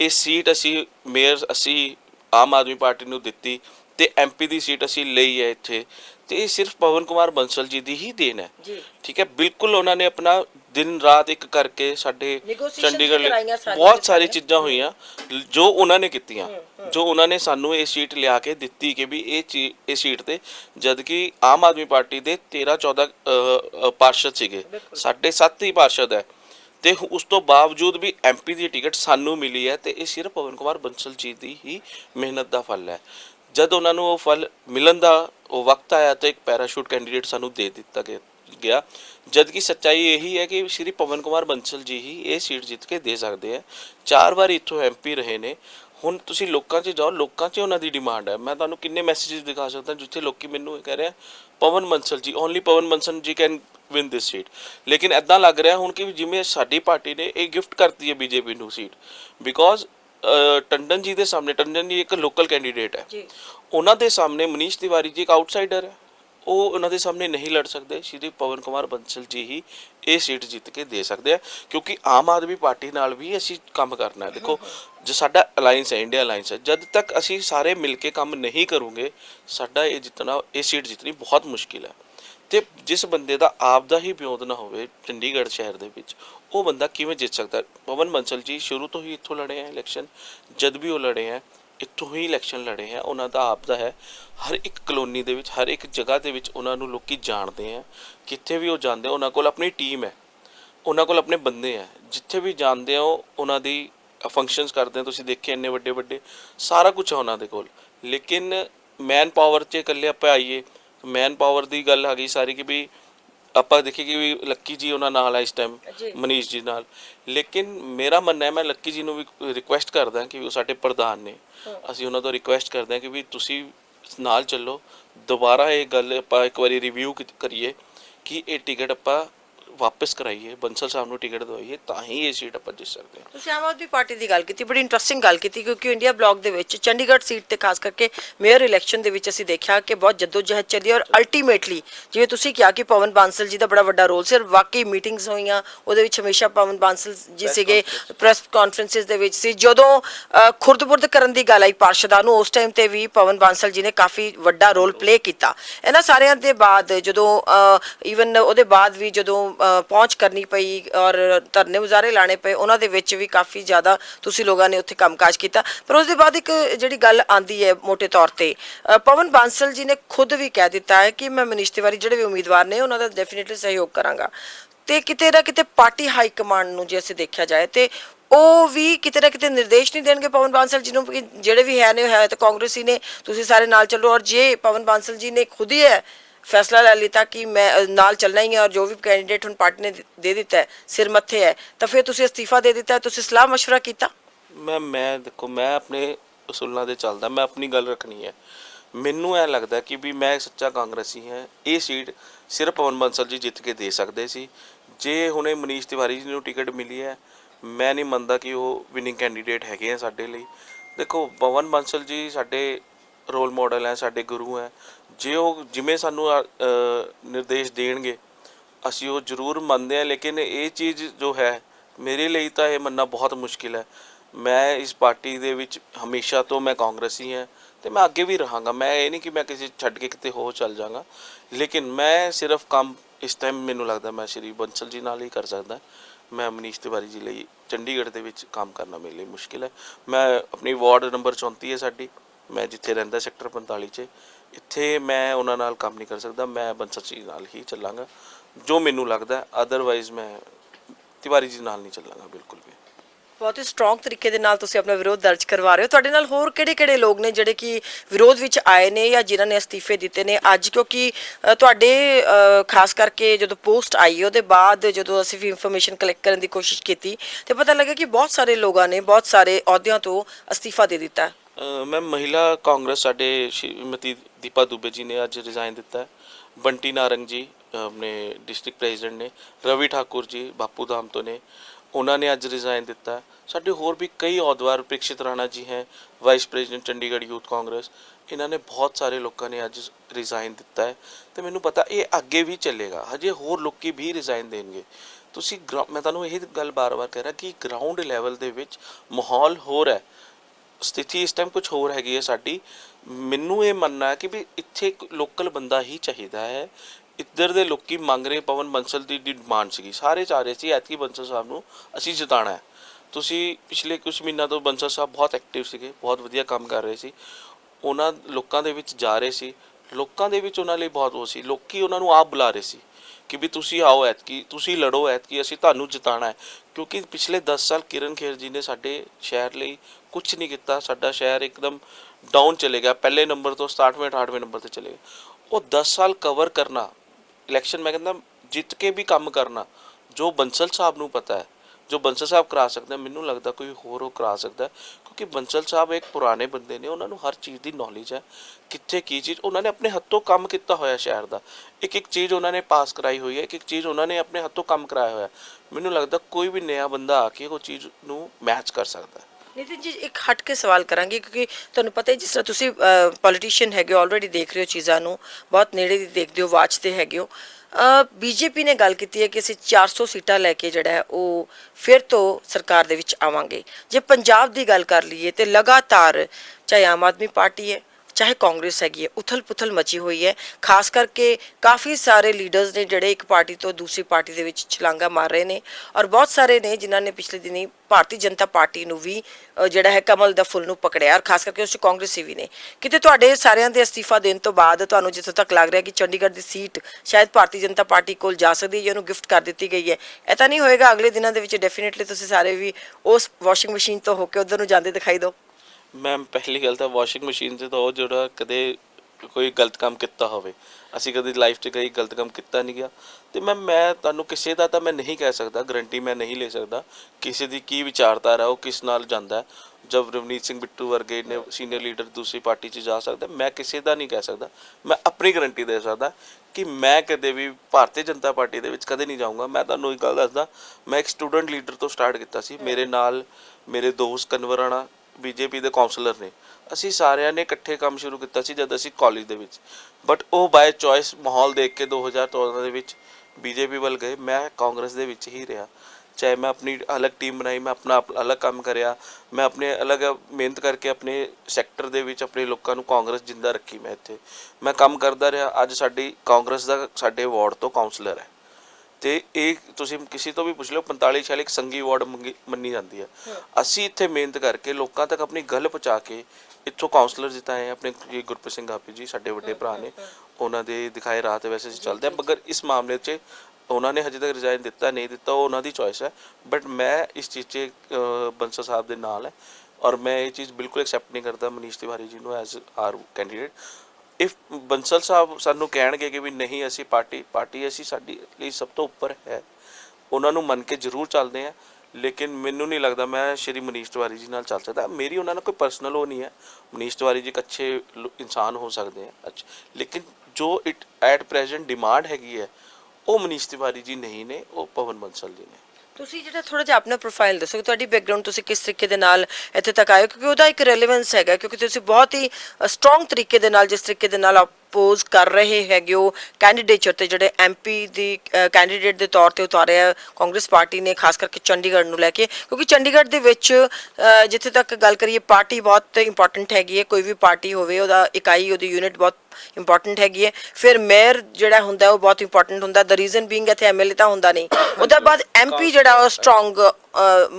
ਇਹ ਸੀਟ ਅਸੀਂ ਮੇਅਰ ਅਸੀਂ ਆਮ ਆਦਮੀ ਪਾਰਟੀ ਨੂੰ ਦਿੱਤੀ ਤੇ ਐਮਪੀ ਦੀ ਸੀਟ ਅਸੀਂ ਲਈ ਹੈ ਇੱਥੇ। ਤੇ ਇਹ ਸਿਰਫ ਪਵਨ ਕੁਮਾਰ ਬੰਸਲ ਜੀ ਦੀ ਹੀ ਦੇਣ ਹੈ। ਜੀ। ਠੀਕ ਹੈ ਬਿਲਕੁਲ ਉਹਨਾਂ ਨੇ ਆਪਣਾ ਦਿਨ ਰਾਤ ਇੱਕ ਕਰਕੇ ਸਾਡੇ ਚੰਡੀਗੜ੍ਹ ਬਹੁਤ ਸਾਰੀ ਚੀਜ਼ਾਂ ਹੋਈਆਂ ਜੋ ਉਹਨਾਂ ਨੇ ਕੀਤੀਆਂ ਜੋ ਉਹਨਾਂ ਨੇ ਸਾਨੂੰ ਇਹ ਸੀਟ ਲਿਆ ਕੇ ਦਿੱਤੀ ਕਿ ਵੀ ਇਹ ਇਹ ਸੀਟ ਤੇ ਜਦ ਕਿ ਆਮ ਆਦਮੀ ਪਾਰਟੀ ਦੇ 13 14 ਅ, ਅ, ਪਾਰਸ਼ਦ ਸੀਗੇ। ਸਾਡੇ 7 ਹੀ ਪਾਰਸ਼ਦ ਹੈ। ਤੇ ਉਸ ਤੋਂ ਬਾਵਜੂਦ ਵੀ ਐਮਪੀ ਦੀ ਟਿਕਟ ਸਾਨੂੰ ਮਿਲੀ ਹੈ ਤੇ ਇਹ ਸਿਰਫ ਪਵਨ ਕੁਮਾਰ ਬੰਸਲ ਜੀ ਦੀ ਹੀ ਮਿਹਨਤ ਦਾ ਫਲ ਹੈ। ਜਦ ਉਹਨਾਂ ਨੂੰ ਉਹ ਫਲ ਮਿਲਣ ਦਾ ਉਹ ਵਕਤ ਆਇਆ ਤਾਂ ਇੱਕ ਪੈਰਾਸ਼ੂਟ ਕੈਂਡੀਡੇਟ ਸਾਨੂੰ ਦੇ ਦਿੱਤਾ ਗਿਆ ਗਿਆ। ਜਦ ਕਿ ਸੱਚਾਈ ਇਹੀ ਹੈ ਕਿ ਸ਼੍ਰੀ ਪਵਨ ਕੁਮਾਰ ਬੰਸਲ ਜੀ ਹੀ ਇਹ ਸੀਟ ਜਿੱਤ ਕੇ ਦੇ ਸਕਦੇ ਆ। ਚਾਰ ਵਾਰ ਇੱਥੋਂ ਐਮਪੀ ਰਹੇ ਨੇ। ਹੁਣ ਤੁਸੀਂ ਲੋਕਾਂ 'ਚ ਜਾਓ, ਲੋਕਾਂ 'ਚ ਉਹਨਾਂ ਦੀ ਡਿਮਾਂਡ ਹੈ। ਮੈਂ ਤੁਹਾਨੂੰ ਕਿੰਨੇ ਮੈਸੇजेस ਦਿਖਾ ਸਕਦਾ ਜਿੱਥੇ ਲੋਕੀ ਮੈਨੂੰ ਇਹ ਕਹਿ ਰਹੇ ਆ, ਪਵਨ ਬੰਸਲ ਜੀ ਓਨਲੀ ਪਵਨ ਬੰਸਲ ਜੀ ਕੈਨ ਵਿਨ ਦਿਸ ਸੀਟ ਲੇਕਿਨ ਐਦਾਂ ਲੱਗ ਰਿਹਾ ਹੁਣ ਕਿ ਜਿਵੇਂ ਸਾਡੀ ਪਾਰਟੀ ਨੇ ਇਹ ਗਿਫਟ ਕਰਤੀ ਹੈ ਬੀਜੇਪੀ ਨੂੰ ਸੀਟ ਬਿਕੋਜ਼ ਟੰਡਨ ਜੀ ਦੇ ਸਾਹਮਣੇ ਟੰਡਨ ਜੀ ਇੱਕ ਲੋਕਲ ਕੈਂਡੀਡੇਟ ਹੈ। ਜੀ। ਉਹਨਾਂ ਦੇ ਸਾਹਮਣੇ ਮਨੀਸ਼ ਤਿਵਾਰੀ ਜੀ ਇੱਕ ਆਊਟਸਾਈਡਰ ਹੈ। ਉਹ ਉਹਨਾਂ ਦੇ ਸਾਹਮਣੇ ਨਹੀਂ ਲੜ ਸਕਦੇ ਸ਼੍ਰੀ ਪਵਨ ਕੁਮਾਰ ਬੰਸਲ ਜੀ ਹੀ ਇਹ ਸੀਟ ਜਿੱਤ ਕੇ ਦੇ ਸਕਦੇ ਆ ਕਿਉਂਕਿ ਆਮ ਆਦਮੀ ਪਾਰਟੀ ਨਾਲ ਵੀ ਅਸੀਂ ਕੰਮ ਕਰਨਾ ਹੈ। ਦੇਖੋ ਜੋ ਸਾਡਾ ਅਲਾਈਅੰਸ ਹੈ ਇੰਡੀਆ ਅਲਾਈਅੰਸ ਹੈ ਜਦ ਤੱਕ ਅਸੀਂ ਸਾਰੇ ਮਿਲ ਕੇ ਕੰਮ ਨਹੀਂ ਕਰੂਗੇ ਸਾਡਾ ਇਹ ਜਿੱਤਣਾ ਇਹ ਸੀਟ ਜਿੱਤਣੀ ਬਹੁਤ ਮੁਸ਼ਕਿਲ ਹੈ। ਤੇ ਜਿਸ ਬੰਦੇ ਦਾ ਆਪ ਦਾ ਹੀ ਵਿਉਂਤ ਨਾ ਹੋਵੇ ਚੰਡੀਗੜ੍ਹ ਸ਼ਹਿਰ ਦੇ ਵਿੱਚ ਉਹ ਬੰਦਾ ਕਿਵੇਂ ਜਿੱਤ ਸਕਦਾ? ਪਵਨ ਬੰਸਲ ਜੀ, ਸ਼ੁਰੂ ਤੋਂ ਹੀ ਇੱਥੋਂ ਲੜੇ ਆ ਇਲੈਕਸ਼ਨ ਜਦ ਵੀ ਉਹ ਲੜੇ ਆ ਇੱਥੋਂ ਹੀ ਇਲੈਕਸ਼ਨ ਲੜੇ ਆ ਉਹਨਾਂ ਦਾ ਆਪ ਦਾ ਹੈ। ਹਰ ਇੱਕ ਕਲੋਨੀ ਦੇ ਵਿੱਚ, ਹਰ ਇੱਕ ਜਗ੍ਹਾ ਦੇ ਵਿੱਚ ਉਹਨਾਂ ਨੂੰ ਲੋਕੀ ਜਾਣਦੇ ਆ ਕਿੱਥੇ ਵੀ ਉਹ ਜਾਂਦੇ, ਉਹਨਾਂ ਕੋਲ ਆਪਣੀ ਟੀਮ ਹੈ। ਉਹਨਾਂ ਕੋਲ ਆਪਣੇ ਬੰਦੇ ਆ ਜਿੱਥੇ ਵੀ ਜਾਂਦੇ ਆ ਉਹਨਾਂ ਦੀ ਫੰਕਸ਼ਨਸ ਕਰਦੇ ਆ ਤੁਸੀਂ ਦੇਖੇ ਇੰਨੇ ਵੱਡੇ ਵੱਡੇ, ਸਾਰਾ ਕੁਝ ਹੈ ਉਹਨਾਂ ਦੇ ਕੋਲ। ਲੇਕਿਨ ਮੈਨ ਪਾਵਰ 'ਚ ਇਕੱਲੇ ਆਪਾਂ ਆਈਏ ਮੈਨ ਪਾਵਰ ਦੀ ਗੱਲ ਆ ਗਈ ਸਾਰੀ ਕਿ ਵੀ ਆਪਾਂ ਦੇਖੀਏ ਕਿ ਵੀ ਲੱਕੀ ਜੀ ਉਹਨਾਂ ਨਾਲ ਹੈ ਇਸ ਟਾਈਮ ਜੀ। ਮਨੀਸ਼ ਜੀ ਨਾਲ। ਲੇਕਿਨ ਮੇਰਾ ਮੰਨਣਾ ਹੈ ਮੈਂ ਲੱਕੀ ਜੀ ਨੂੰ ਵੀ ਰਿਕੁਐਸਟ ਕਰਦਾ ਕਿ ਉਹ ਸਾਡੇ ਪ੍ਰਧਾਨ ਨੇ। ਅਸੀਂ ਉਹਨਾਂ ਤੋਂ ਰਿਕੁਐਸਟ ਕਰਦੇ ਹਾਂ ਕਿ ਵੀ ਤੁਸੀਂ ਨਾਲ ਚੱਲੋ। ਦੁਬਾਰਾ ਇਹ ਗੱਲ ਆਪਾਂ ਇੱਕ ਵਾਰੀ ਰਿਵਿਊ ਕਰੀਏ ਕਿ ਇਹ ਟਿਕਟ ਆਪਾਂ ਵਾਪਸ ਕਰਾਈਏ ਬੰਸਲ ਸਾਹਿਬ ਨੂੰ ਟਿਕਟ ਦਵਾਈਏ ਤਾਂ ਹੀ ਇਹ ਸੀਟ ਆਪਾਂ ਜਿੱਤ ਸਕਦੇ ਹਾਂ। ਤੁਸੀਂ ਆਮ ਆਦਮੀ ਪਾਰਟੀ ਦੀ ਗੱਲ ਕੀਤੀ ਬੜੀ ਇੰਟਰਸਟਿੰਗ ਗੱਲ ਕੀਤੀ ਕਿਉਂਕਿ ਇੰਡੀਆ ਬਲੌਕ ਦੇ ਵਿੱਚ ਚੰਡੀਗੜ੍ਹ ਸੀਟ ਤੇ ਖਾਸ ਕਰਕੇ ਮੇਅਰ ਇਲੈਕਸ਼ਨ ਦੇ ਵਿੱਚ ਅਸੀਂ ਦੇਖਿਆ ਕਿ ਬਹੁਤ ਜਦੋਜਹਿਦ ਚੱਲੀ ਔਰ ਅਲਟੀਮੇਟਲੀ ਜਿਵੇਂ ਤੁਸੀਂ ਕਿਹਾ ਕਿ ਪਵਨ ਬਾਂਸਲ ਜੀ ਦਾ ਬੜਾ ਵੱਡਾ ਰੋਲ ਸੀ ਔਰ ਵਾਕਈ ਮੀਟਿੰਗਸ ਹੋਈਆਂ ਉਹਦੇ ਵਿੱਚ ਹਮੇਸ਼ਾ ਪਵਨ ਬਾਂਸਲ ਜੀ ਸੀਗੇ ਪ੍ਰੈਸ ਕਾਨਫਰੰਸਿਸ ਦੇ ਵਿੱਚ ਸੀ। ਜਦੋਂ ਖੁਰਦ-ਬੁਰਦ ਕਰਨ ਦੀ ਗੱਲ ਆਈ ਪਾਰਸ਼ਦਾਂ ਨੂੰ ਉਸ ਟਾਈਮ ਤੇ ਵੀ ਪਵਨ ਬਾਂਸਲ ਜੀ ਨੇ ਕਾਫੀ ਵੱਡਾ ਰੋਲ ਪਲੇ ਕੀਤਾ। ਇਹਨਾਂ ਸਾਰਿਆਂ ਦੇ ਬਾਅਦ ਜਦੋਂ ਈਵਨ ਉਹਦੇ ਬਾਅਦ ਵੀ ਜਦੋਂ ਪਹੁੰਚ ਕਰਨੀ ਪਈ ਔਰ ਧਰਨੇ ਮੁਜ਼ਾਹਰੇ ਲਾਣੇ ਪਏ, ਉਹਨਾਂ ਦੇ ਵਿੱਚ ਵੀ ਕਾਫੀ ਜ਼ਿਆਦਾ ਤੁਸੀਂ ਲੋਕਾਂ ਨੇ ਉੱਥੇ ਕੰਮਕਾਜ ਕੀਤਾ। ਪਰ ਉਸ ਦੇ ਬਾਅਦ ਇੱਕ ਜਿਹੜੀ ਗੱਲ ਆਂਦੀ ਹੈ ਮੋٹے ਤੌਰ ਤੇ ਪਵਨ ਬਾਂਸਲ ਜੀ ਨੇ ਖੁਦ ਵੀ ਕਹਿ ਦਿੱਤਾ ਹੈ ਕਿ ਮੈਂ ਮਨੀਸ਼ ਤਿਵਾਰੀ ਜਿਹੜੇ ਵੀ ਉਮੀਦਵਾਰ ਨੇ, ਉਹਨਾਂ ਦਾ ਡੈਫੀਨਿਟਲੀ ਸਹਿਯੋਗ ਕਰਾਂਗਾ। ਤੇ ਕਿਤੇ ਨਾ ਕਿਤੇ ਪਾਰਟੀ ਹਾਈ ਕਮਾਂਡ ਨੂੰ ਜੇ ਅਸੀਂ ਦੇਖਿਆ ਜਾਏ, ਤੇ ਉਹ ਵੀ ਕਿਤੇ ਨਾ ਕਿਤੇ ਨਿਰਦੇਸ਼ ਨਹੀਂ ਦੇਣਗੇ ਪਵਨ ਬਾਂਸਲ ਜੀ ਨੂੰ ਕਿ ਜਿਹੜੇ ਵੀ ਹੈ ਨੇ ਉਹ ਹੈ ਤਾਂ ਕਾਂਗਰਸੀ ਨੇ, ਤੁਸੀਂ ਸਾਰੇ ਨਾਲ ਚੱਲੋ। ਔਰ ਜੇ ਪਵਨ ਬਾਂਸਲ ਜੀ ਨੇ ਖੁਦ ਹੀ ਹੈ ਫੈਸਲਾ ਲੈ ਲਿੱਤਾ ਕਿ ਮੈਂ ਅ, ਨਾਲ ਚੱਲਣਾ ਹੀ ਹੈ ਔਰ ਜੋ ਵੀ ਕੈਂਡੀਡੇਟ ਹੁਣ ਪਾਰਟੀ ਨੇ ਦੇ- ਦੇ ਦਿੱਤਾ ਹੈ ਸਿਰ ਮੱਥੇ ਹੈ ਤਾਂ ਫਿਰ ਤੁਸੀਂ ਅਸਤੀਫਾ ਦੇ ਦਿੱਤਾ ਹੈ ਤੁਸੀਂ ਸਲਾਹ مشورہ ਕੀਤਾ ਮੈਂ ਮੈਂ ਦੇਖੋ ਮੈਂ ਆਪਣੇ ਅਸੂਲਾਂ ਦੇ ਚੱਲਦਾ ਮੈਂ ਆਪਣੀ ਗੱਲ ਰੱਖਣੀ ਹੈ ਮੈਨੂੰ ਇਹ ਲੱਗਦਾ ਕਿ ਵੀ ਮੈਂ ਸੱਚਾ ਕਾਂਗਰਸੀ ਹਾਂ ਇਹ ਸੀਟ ਸਿਰਫ ਪਵਨ ਬੰਸਲ ਜੀ ਜਿੱਤ ਕੇ ਦੇ ਸਕਦੇ ਸੀ ਜੇ ਹੁਣੇ ਮਨੀਸ਼ ਤਿਵਾਰੀ ਜੀ ਨੂੰ ਟਿਕਟ ਮਿਲੀ ਹੈ ਮੈਂ ਨਹੀਂ ਮੰਨਦਾ ਕਿ ਉਹ ਵਿਨਿੰਗ ਕੈਂਡੀਡੇਟ ਹੈਗੇ ਆ ਸਾਡੇ ਲਈ ਦੇਖੋ ਪਵਨ ਬੰਸਲ ਜੀ ਸਾਡੇ ਰੋਲ ਮਾਡਲ ਹੈ, ਸਾਡੇ ਗੁਰੂ ਹੈ। ਜੇ ਉਹ ਜਿਵੇਂ ਸਾਨੂੰ ਨਿਰਦੇਸ਼ ਦੇਣਗੇ, ਅਸੀਂ ਉਹ ਜ਼ਰੂਰ ਮੰਨਦੇ ਹਾਂ, ਲੇਕਿਨ ਇਹ ਚੀਜ਼ ਜੋ ਹੈ, ਮੇਰੇ ਲਈ ਤਾਂ ਇਹ ਮੰਨਣਾ ਬਹੁਤ ਮੁਸ਼ਕਿਲ ਹੈ। ਮੈਂ ਇਸ ਪਾਰਟੀ ਦੇ ਵਿੱਚ ਹਮੇਸ਼ਾ ਤੋਂ ਮੈਂ ਕਾਂਗਰਸੀ ਹਾਂ ਤੇ ਮੈਂ ਅੱਗੇ ਵੀ ਰਹਾਂਗਾ। ਮੈਂ ਇਹ ਨਹੀਂ ਕਿ ਮੈਂ ਕਿਸੇ ਛੱਡ ਕੇ ਕਿਤੇ ਹੋਰ ਚੱਲ ਜਾਵਾਂਗਾ। ਲੇਕਿਨ ਮੈਂ ਸਿਰਫ ਕੰਮ ਇਸ ਟਾਈਮ ਮੈਨੂੰ ਲੱਗਦਾ ਮੈਂ ਸ਼੍ਰੀ ਬੰਸਲ ਜੀ ਨਾਲ ਹੀ ਕਰ ਸਕਦਾ। ਮੈਂ ਮਨੀਸ਼ ਤਿਵਾਰੀ ਜੀ ਲਈ ਚੰਡੀਗੜ੍ਹ ਦੇ ਵਿੱਚ ਕੰਮ ਕਰਨਾ ਮੇਰੇ ਲਈ ਮੁਸ਼ਕਿਲ ਹੈ। ਮੈਂ ਆਪਣੀ ਵਾਰਡ ਨੰਬਰ 34 ਹੈ ਸਾਡੀ। ਮੈਂ ਜਿੱਥੇ ਰਹਿੰਦਾ ਸੈਕਟਰ 45 'ਚ, ਇੱਥੇ ਮੈਂ ਉਹਨਾਂ ਨਾਲ ਕੰਮ ਨਹੀਂ ਕਰ ਸਕਦਾ, ਮੈਂ ਬੰਸਲ ਜੀ ਨਾਲ ਹੀ ਚੱਲਾਂਗਾ, ਜੋ ਮੈਨੂੰ ਲੱਗਦਾ ਅਦਰਵਾਈਜ਼ ਮੈਂ ਤਿਵਾਰੀ ਜੀ ਨਾਲ ਨਹੀਂ ਚੱਲਾਂਗਾ, ਬਿਲਕੁਲ ਵੀ। ਬਹੁਤ ਹੀ ਸਟਰੋਂਗ ਤਰੀਕੇ ਦੇ ਨਾਲ ਤੁਸੀਂ ਆਪਣਾ ਵਿਰੋਧ ਦਰਜ ਕਰਵਾ ਰਹੇ ਹੋ। ਤੁਹਾਡੇ ਨਾਲ ਹੋਰ ਕਿਹੜੇ-ਕਿਹੜੇ ਲੋਕ ਨੇ ਜਿਹੜੇ ਕਿ ਵਿਰੋਧ ਵਿੱਚ ਆਏ ਨੇ ਜਾਂ ਜਿਨ੍ਹਾਂ ਨੇ ਅਸਤੀਫੇ ਦਿੱਤੇ ਨੇ? ਅੱਜ ਕਿਉਂਕਿ ਤੁਹਾਡੇ ਖਾਸ ਕਰਕੇ ਜਦੋਂ ਪੋਸਟ ਆਈ, ਉਹਦੇ ਬਾਅਦ ਜਦੋਂ ਅਸੀਂ ਵੀ ਇਨਫੋਰਮੇਸ਼ਨ ਕਲੈਕਟ ਕਰਨ ਦੀ ਕੋਸ਼ਿਸ਼ ਕੀਤੀ, ਤੇ ਪਤਾ ਲੱਗਾ ਕਿ ਬਹੁਤ ਸਾਰੇ ਲੋਕਾਂ ਨੇ ਬਹੁਤ ਸਾਰੇ ਅਹੁਦਿਆਂ ਤੋਂ ਅਸਤੀਫਾ ਦੇ ਦਿੱਤਾ। ਮੈਮ ਮਹਿਲਾ ਕਾਂਗਰਸ ਸਾਡੇ ਸ਼੍ਰੀਮਤੀ ਦੀਪਾ ਦੁਬੇ ਜੀ ਨੇ ਅੱਜ ਰਿਜ਼ਾਈਨ ਦਿੱਤਾ ਹੈ। ਬੰਟੀ ਨਾਰੰਗ ਜੀ ਆਪਣੇ ਡਿਸਟ੍ਰਿਕਟ ਪ੍ਰੈਜ਼ੀਡੈਂਟ ਨੇ, ਰਵੀ ਠਾਕੁਰ ਜੀ, ਬਾਪੂ ਧਾਮ ਤੋਂ ਨੇ, ਉਹਨਾਂ ਨੇ ਅੱਜ ਰਿਜ਼ਾਈਨ ਦਿੱਤਾ ਸਾਡੇ ਹੋਰ ਵੀ ਕਈ ਅਹੁਦਵਾਰ ਪ੍ਰੀਕਸ਼ਿਤ ਰਾਣਾ ਜੀ ਹੈ vice president Chandigarh youth Congress, ਇਹਨਾਂ ਨੇ ਬਹੁਤ ਸਾਰੇ ਲੋਕਾਂ ਨੇ ਅੱਜ ਰਿਜ਼ਾਈਨ ਦਿੱਤਾ ਹੈ। ਤੇ ਮੈਨੂੰ ਪਤਾ ਇਹ ਅੱਗੇ ਵੀ ਚੱਲੇਗਾ, ਹਜੇ ਹੋਰ ਲੋਕੀ ਵੀ ਰਿਜ਼ਾਈਨ ਦੇਣਗੇ। ਤੁਸੀਂ ਗਰਾ- ਮੈਂ ਤੁਹਾਨੂੰ ਇਹ ਗੱਲ ਬਾਰ-ਬਾਰ ਕਹਿ ਰਿਹਾ ਕਿ ਗਰਾਊਂਡ ਲੈਵਲ ਦੇ ਵਿੱਚ ਮਾਹੌਲ ਹੋਰ ਹੈ। ਸਥਿਤੀ ਇਸ ਟਾਈਮ ਕੁਝ ਹੋਰ ਹੈਗੀ ਹੈ ਸਾਡੀ। ਮੈਨੂੰ ਇਹ ਮੰਨਣਾ ਹੈ ਕਿ ਵੀ ਇੱਥੇ ਇੱਕ ਲੋਕਲ ਬੰਦਾ ਹੀ ਚਾਹੀਦਾ ਹੈ। ਇੱਧਰ ਦੇ ਲੋਕੀ ਮੰਗ ਰਹੇ, ਪਵਨ ਬੰਸਲ ਦੀ ਡਿਮਾਂਡ ਸੀਗੀ। ਸਾਰੇ ਚਾਹ ਰਹੇ ਸੀ, ਐਤਕੀ ਬੰਸਲ ਸਾਹਿਬ ਨੂੰ ਅਸੀਂ ਜਿਤਾਣਾ ਹੈ। ਤੁਸੀਂ ਪਿਛਲੇ ਕੁਝ ਮਹੀਨਾ ਤੋਂ ਬੰਸਲ ਸਾਹਿਬ ਬਹੁਤ ਐਕਟਿਵ ਸੀਗੇ, ਬਹੁਤ ਵਧੀਆ ਕੰਮ ਕਰ ਰਹੇ ਸੀ। ਉਹਨਾਂ ਲੋਕਾਂ ਦੇ ਵਿੱਚ ਜਾ ਰਹੇ ਸੀ। ਲੋਕਾਂ ਦੇ ਵਿੱਚ ਉਹਨਾਂ ਲਈ ਬਹੁਤ ਉਹ ਸੀ। ਲੋਕੀ ਉਹਨਾਂ ਨੂੰ ਆਪ ਬੁਲਾ ਰਹੇ ਸੀ। ਕਿ ਵੀ ਤੁਸੀਂ ਆਓ ਐਤਕੀ, ਤੁਸੀਂ ਲੜੋ ਐਤਕੀ, ਅਸੀਂ ਤੁਹਾਨੂੰ ਜਿਤਾਣਾ ਹੈ। ਕਿਉਂਕਿ ਪਿਛਲੇ 10 ਸਾਲ ਕਿਰਨ ਖੇਰ ਜੀ ਨੇ ਸਾਡੇ ਸ਼ਹਿਰ ਲਈ ਕੁਝ ਨਹੀਂ ਕੀਤਾ। ਸਾਡਾ ਸ਼ਹਿਰ ਇੱਕਦਮ ਡਾਊਨ ਚਲੇ ਗਿਆ। ਪਹਿਲੇ ਨੰਬਰ ਤੋਂ 67ਵੇਂ 68ਵੇਂ ਨੰਬਰ ਤੇ ਚਲੇ ਗਿਆ ਉਹ 10 ਸਾਲ ਕਵਰ ਕਰਨਾ ਇਲੈਕਸ਼ਨ ਮੈਂ ਕਹਿੰਦਾ ਜਿੱਤ ਕੇ ਵੀ ਕੰਮ ਕਰਨਾ, ਜੋ ਬੰਸਲ ਸਾਹਿਬ ਨੂੰ ਪਤਾ ਹੈ, ਜੋ ਬੰਸਲ ਸਾਹਿਬ ਕਰਾ ਸਕਦੇ ਮੈਨੂੰ ਲੱਗਦਾ ਕੋਈ ਹੋਰ ਉਹ ਕਰਾ ਸਕਦਾ ਹੈ। ਬੰਸਲ ਸਾਹਿਬ ਇੱਕ ਪੁਰਾਣੇ ਬੰਦੇ ਨੇ, ਉਹਨਾਂ ਨੂੰ ਹਰ ਚੀਜ਼ ਦੀ ਨੌਲੇਜ ਹੈ। ਕਿੱਥੇ ਕੀ ਚੀਜ਼, ਉਹਨਾਂ ਨੇ ਆਪਣੇ ਹੱਥੋਂ ਕੰਮ ਕੀਤਾ ਹੋਇਆ ਸ਼ਹਿਰ ਦਾ। ਇੱਕ ਇੱਕ ਚੀਜ਼ ਉਹਨਾਂ ਨੇ ਪਾਸ ਕਰਾਈ ਹੋਈ ਹੈ, ਇੱਕ ਇੱਕ ਚੀਜ਼ ਉਹਨਾਂ ਨੇ ਆਪਣੇ ਹੱਥੋਂ ਕੰਮ ਕਰਾਇਆ ਹੋਇਆ। ਮੈਨੂੰ ਲੱਗਦਾ ਕੋਈ ਵੀ ਨਵਾਂ ਬੰਦਾ ਆ ਕੇ ਉਹ ਚੀਜ਼ ਨੂੰ ਮੈਚ ਕਰ ਸਕਦਾ ਹੈ। ਨਿਤਿਨ ਜੀ, ਇੱਕ ਹਟ ਕੇ ਸਵਾਲ ਕਰਾਂਗੇ, ਕਿਉਂਕਿ ਤੁਹਾਨੂੰ ਪਤਾ ਹੈ, ਜਿਸ ਤਰ੍ਹਾਂ ਤੁਸੀਂ ਪੋਲੀਟੀਸ਼ੀਅਨ ਹੈਗੇ ਆਲਰੇਡੀ ਦੇਖ ਰਹੇ ਹੋ ਚੀਜ਼ਾਂ ਨੂੰ, ਬਹੁਤ ਨੇੜੇ ਦੀ ਦੇਖਦੇ ਹੋ ਵਾਚਦੇ ਹੈਗੇ ਹੋ। ਬੀਜੇਪੀ ਨੇ ਗੱਲ ਕੀਤੀ ਹੈ ਕਿ ਅਸੀਂ 400 ਸੀਟਾਂ ਲੈ ਕੇ ਜਿਹੜਾ ਹੈ ਉਹ ਫਿਰ ਤੋਂ ਸਰਕਾਰ ਦੇ ਵਿੱਚ ਆਵਾਂਗੇ। ਜੇ ਪੰਜਾਬ ਦੀ ਗੱਲ ਕਰ ਲਈਏ ਤੇ ਲਗਾਤਾਰ ਚਾਹੇ ਆਮ ਆਦਮੀ ਪਾਰਟੀ ਹੈ ਚਾਹੇ ਕਾਂਗਰਸ ਹੈਗੀ ਹੈ ਉਥਲ ਪੁਥਲ ਮਚੀ ਹੋਈ ਹੈ। ਖਾਸ ਕਰਕੇ ਕਾਫੀ ਸਾਰੇ ਲੀਡਰਸ ਨੇ ਜਿਹੜੇ ਇੱਕ ਪਾਰਟੀ ਤੋਂ ਦੂਸਰੀ ਪਾਰਟੀ ਦੇ ਵਿੱਚ ਛਲਾਂਗਾ ਮਾਰ ਰਹੇ ਨੇ ਔਰ ਬਹੁਤ ਸਾਰੇ ਨੇ ਜਿਨ੍ਹਾਂ ਨੇ ਪਿਛਲੇ ਦਿਨੀ ਭਾਰਤੀ ਜਨਤਾ ਪਾਰਟੀ ਨੂੰ ਵੀ ਜਿਹੜਾ ਹੈ ਕਮਲ ਦਾ ਫੁੱਲ ਨੂੰ ਪਕੜਿਆ ਔਰ ਖਾਸ ਕਰਕੇ ਉਸ 'ਚ ਕਾਂਗਰਸੀ ਵੀ ਨੇ। ਕਿਤੇ ਤੁਹਾਡੇ ਸਾਰਿਆਂ ਦੇ ਅਸਤੀਫਾ ਦੇਣ ਤੋਂ ਬਾਅਦ ਤੁਹਾਨੂੰ ਜਿੱਥੋਂ ਤੱਕ ਲੱਗ ਰਿਹਾ ਕਿ ਚੰਡੀਗੜ੍ਹ ਦੀ ਸੀਟ ਸ਼ਾਇਦ ਭਾਰਤੀ ਜਨਤਾ ਪਾਰਟੀ ਕੋਲ ਜਾ ਸਕਦੀ ਹੈ ਜਾਂ ਉਹਨੂੰ ਗਿਫਟ ਕਰ ਦਿੱਤੀ ਗਈ ਹੈ, ਇਹ ਤਾਂ ਨਹੀਂ ਹੋਏਗਾ ਅਗਲੇ ਦਿਨਾਂ ਦੇ ਵਿੱਚ ਡੈਫੀਨਿਟਲੀ ਤੁਸੀਂ ਸਾਰੇ ਵੀ ਉਸ ਵਾਸ਼ਿੰਗ ਮਸ਼ੀਨ ਤੋਂ ਹੋ ਕੇ ਉਧਰ ਨੂੰ ਜਾਂਦੇ ਦਿਖਾਈ ਦਿਓ। ਮੈਮ ਪਹਿਲੀ ਗੱਲ ਤਾਂ ਵਾਸ਼ਿੰਗ ਮਸ਼ੀਨ ਤੇ ਤਾਂ ਉਹ ਜਿਹੜਾ ਕਦੇ ਕੋਈ ਗਲਤ ਕੰਮ ਕੀਤਾ ਹੋਵੇ। ਅਸੀਂ ਕਦੇ ਲਾਈਫ 'ਚ ਕੋਈ ਗਲਤ ਕੰਮ ਕੀਤਾ ਨਹੀਂ ਗਿਆ। ਤੇ ਮੈਂ ਮੈਂ ਤੁਹਾਨੂੰ ਕਿਸੇ ਦਾ ਤਾਂ ਮੈਂ ਨਹੀਂ ਕਹਿ ਸਕਦਾ ਗਰੰਟੀ ਮੈਂ ਨਹੀਂ ਲੈ ਸਕਦਾ ਕਿਸੇ ਦੀ ਕੀ ਵਿਚਾਰਧਾਰਾ ਉਹ ਕਿਸ ਨਾਲ ਜਾਂਦਾ। ਜਦ ਰਵਨੀਤ ਸਿੰਘ ਬਿੱਟੂ ਵਰਗੇ ਨੇ ਸੀਨੀਅਰ ਲੀਡਰ ਦੂਸਰੀ ਪਾਰਟੀ 'ਚ ਜਾ ਸਕਦਾ, ਮੈਂ ਕਿਸੇ ਦਾ ਨਹੀਂ ਕਹਿ ਸਕਦਾ। ਮੈਂ ਆਪਣੀ ਗਰੰਟੀ ਦੇ ਸਕਦਾ ਕਿ ਮੈਂ ਕਦੇ ਵੀ ਭਾਰਤੀ ਜਨਤਾ ਪਾਰਟੀ ਦੇ ਵਿੱਚ ਕਦੇ ਨਹੀਂ ਜਾਊਂਗਾ। ਮੈਂ ਤੁਹਾਨੂੰ ਇੱਕ ਗੱਲ ਦੱਸਦਾ, ਮੈਂ ਇੱਕ ਸਟੂਡੈਂਟ ਲੀਡਰ ਤੋਂ ਸਟਾਰਟ ਕੀਤਾ ਸੀ। ਮੇਰੇ ਨਾਲ ਮੇਰੇ ਦੋਸਤ ਕਨਵਰਾਣਾ ਬੀਜੇਪੀ ਦੇ ਕਾਉਂਸਲਰ ਨੇ। ਅਸੀਂ ਸਾਰਿਆਂ ਨੇ ਇਕੱਠੇ ਕੰਮ ਸ਼ੁਰੂ ਕੀਤਾ ਸੀ ਜਦ ਅਸੀਂ ਕਾਲਜ ਦੇ ਵਿੱਚ। ਬਟ ਉਹ ਬਾਈ ਚੋਇਸ ਮਾਹੌਲ ਦੇਖ ਕੇ 2014 ਦੇ ਵਿੱਚ ਬੀਜੇਪੀ ਵੱਲ ਗਏ। ਮੈਂ ਕਾਂਗਰਸ ਦੇ ਵਿੱਚ ਹੀ ਰਿਹਾ। ਚਾਹੇ ਮੈਂ ਆਪਣੀ ਅਲੱਗ ਟੀਮ ਬਣਾਈ, ਮੈਂ ਆਪਣਾ ਅਲੱਗ ਕੰਮ ਕਰਿਆ। ਮੈਂ ਆਪਣੇ ਅਲੱਗ ਮਿਹਨਤ ਕਰਕੇ ਆਪਣੇ ਸੈਕਟਰ ਦੇ ਵਿੱਚ ਆਪਣੇ ਲੋਕਾਂ ਨੂੰ ਕਾਂਗਰਸ ਜਿੰਦਾ ਰੱਖੀ ਮੈਂ ਇੱਥੇ। ਮੈਂ ਕੰਮ ਕਰਦਾ ਰਿਹਾ। ਅੱਜ ਸਾਡੀ ਕਾਂਗਰਸ ਦਾ ਸਾਡੇ ਵਾਰਡ ਤੋਂ ਕਾਉਂਸਲਰ ਹੈ। ਤੇ ਇਹ ਤੁਸੀਂ ਕਿਸੇ ਤੋਂ ਵੀ ਪੁੱਛ ਲਓ 45 46 ਇੱਕ ਸੰਗੀ ਵਾਰਡ ਮੰਗੀ- ਮੰਨੀ ਜਾਂਦੀ ਹੈ। ਅਸੀਂ ਇੱਥੇ ਮਿਹਨਤ ਕਰਕੇ ਲੋਕਾਂ ਤੱਕ ਆਪਣੀ ਗੱਲ ਪਹੁੰਚਾ ਕੇ ਇੱਥੋਂ ਕਾਉਂਸਲਰ ਜਿਤਾਏ ਆਪਣੇ ਜੀ ਗੁਰਪ੍ਰੀਤ ਸਿੰਘ ਆਪੀ ਜੀ ਸਾਡੇ ਵੱਡੇ ਭਰਾ ਨੇ ਉਹਨਾਂ ਦੇ ਦਿਖਾਏ ਰਾਹ ਤੇ ਵੈਸੇ ਅਸੀਂ ਚੱਲਦੇ ਹਾਂ ਮਗਰ ਇਸ ਮਾਮਲੇ 'ਚ ਉਹਨਾਂ ਨੇ ਹਜੇ ਤੱਕ ਰਿਜ਼ਾਈਨ ਦਿੱਤਾ ਨਹੀਂ ਦਿੱਤਾ ਉਹ ਉਹਨਾਂ ਦੀ ਚੋਇਸ ਹੈ। ਬਟ ਮੈਂ ਇਸ ਚੀਜ਼ 'ਚ ਬੰਸਲ ਸਾਹਿਬ ਦੇ ਨਾਲ ਹੈ। ਔਰ ਮੈਂ ਇਹ ਚੀਜ਼ ਬਿਲਕੁਲ ਐਕਸੈਪਟ ਨਹੀਂ ਕਰਦਾ ਮਨੀਸ਼ ਤਿਵਾਰੀ ਜੀ ਨੂੰ as our candidate if Bansal ਸਾਹਿਬ ਸਾਨੂੰ ਕਹਿਣਗੇ ਕਿ ਵੀ ਨਹੀਂ, ਅਸੀਂ ਪਾਰਟੀ ਪਾਰਟੀ ਅਸੀਂ ਸਾਡੀ ਲਈ ਸਭ ਤੋਂ ਉੱਪਰ ਹੈ। ਉਹਨਾਂ ਨੂੰ ਮੰਨ ਕੇ ਜ਼ਰੂਰ ਚੱਲਦੇ ਆ ਲੇਕਿਨ ਮੈਨੂੰ ਨਹੀਂ ਲੱਗਦਾ, ਮੈਂ ਸ਼੍ਰੀ ਮਨੀਸ਼ ਤਿਵਾਰੀ ਜੀ ਨਾਲ ਚੱਲ ਸਕਦਾ। ਮੇਰੀ ਉਹਨਾਂ ਨਾਲ ਕੋਈ ਪਰਸਨਲ ਉਹ ਨਹੀਂ ਹੈ। ਮਨੀਸ਼ ਤਿਵਾਰੀ ਜੀ ਇੱਕ ਅੱਛੇ ਇਨਸਾਨ ਹੋ ਸਕਦੇ ਹੈ। ਅੱਛਾ, ਲੇਕਿਨ ਜੋ ਇਟ ਐਟ ਪ੍ਰੈਜ਼ੈਂਟ ਡਿਮਾਂਡ ਹੈਗੀ ਹੈ, ਉਹ ਮਨੀਸ਼ ਤਿਵਾਰੀ ਜੀ ਨਹੀਂ ਨੇ, ਉਹ ਪਵਨ ਬੰਸਲ ਜੀ ਨੇ। ਤੁਸੀਂ ਜਿਹੜਾ ਥੋੜਾ ਜਿਹਾ ਆਪਣਾ ਪ੍ਰੋਫਾਈਲ ਦੱਸੋ ਕਿ ਤੁਹਾਡੀ ਬੈਕਗ੍ਰਾਉਂਡ ਤੁਸੀਂ ਕਿਸ ਤਰੀਕੇ ਦੇ ਨਾਲ ਇੱਥੇ ਤੱਕ ਆਏ ਹੋ? ਕਿਉਂਕਿ ਉਹਦਾ ਇੱਕ ਰੈਲੇਵੈਂਸ ਹੈਗਾ, ਕਿਉਂਕਿ ਤੁਸੀਂ ਬਹੁਤ ਹੀ ਸਟਰੋਂਗ ਤਰੀਕੇ ਦੇ ਨਾਲ, ਜਿਸ ਤਰੀਕੇ ਦੇ ਨਾਲ ਅਪੋਜ਼ ਕਰ ਰਹੇ ਹੈਗੇ ਹੋ ਕੈਂਡੀਡੇਚਰ ਤੇ ਜਿਹੜੇ ਐਮਪੀ ਦੀ ਕੈਂਡੀਡੇਟ ਦੇ ਤੌਰ ਤੇ ਉਤਾਰਿਆ ਕਾਂਗਰਸ ਪਾਰਟੀ ਨੇ ਖਾਸ ਕਰਕੇ ਚੰਡੀਗੜ੍ਹ ਨੂੰ ਲੈ ਕੇ। ਕਿਉਂਕਿ ਚੰਡੀਗੜ੍ਹ ਦੇ ਵਿੱਚ ਜਿੱਥੇ ਤੱਕ ਗੱਲ ਕਰੀਏ ਪਾਰਟੀ ਬਹੁਤ ਇੰਪੋਰਟੈਂਟ ਹੈਗੀ ਹੈ ਕੋਈ ਵੀ ਪਾਰਟੀ ਹੋਵੇ ਉਹਦਾ ਇਕਾਈ ਉਹਦੀ ਯੂਨਿਟ ਬਹੁਤ ਇੰਪੋਰਟੈਂਟ ਹੈਗੀ ਹੈ। ਫਿਰ ਮੇਅਰ ਜਿਹੜਾ ਹੁੰਦਾ ਉਹ ਬਹੁਤ ਇੰਪੋਰਟੈਂਟ ਹੁੰਦਾ। ਦ ਰੀਜ਼ਨ ਬੀਇੰਗ ਇੱਥੇ ਐਮਐਲਏ ਤਾਂ ਹੁੰਦਾ ਨਹੀਂ। ਉਹਦੇ ਬਾਅਦ ਐਮਪੀ ਜਿਹੜਾ ਉਹ ਸਟਰੋਂਗ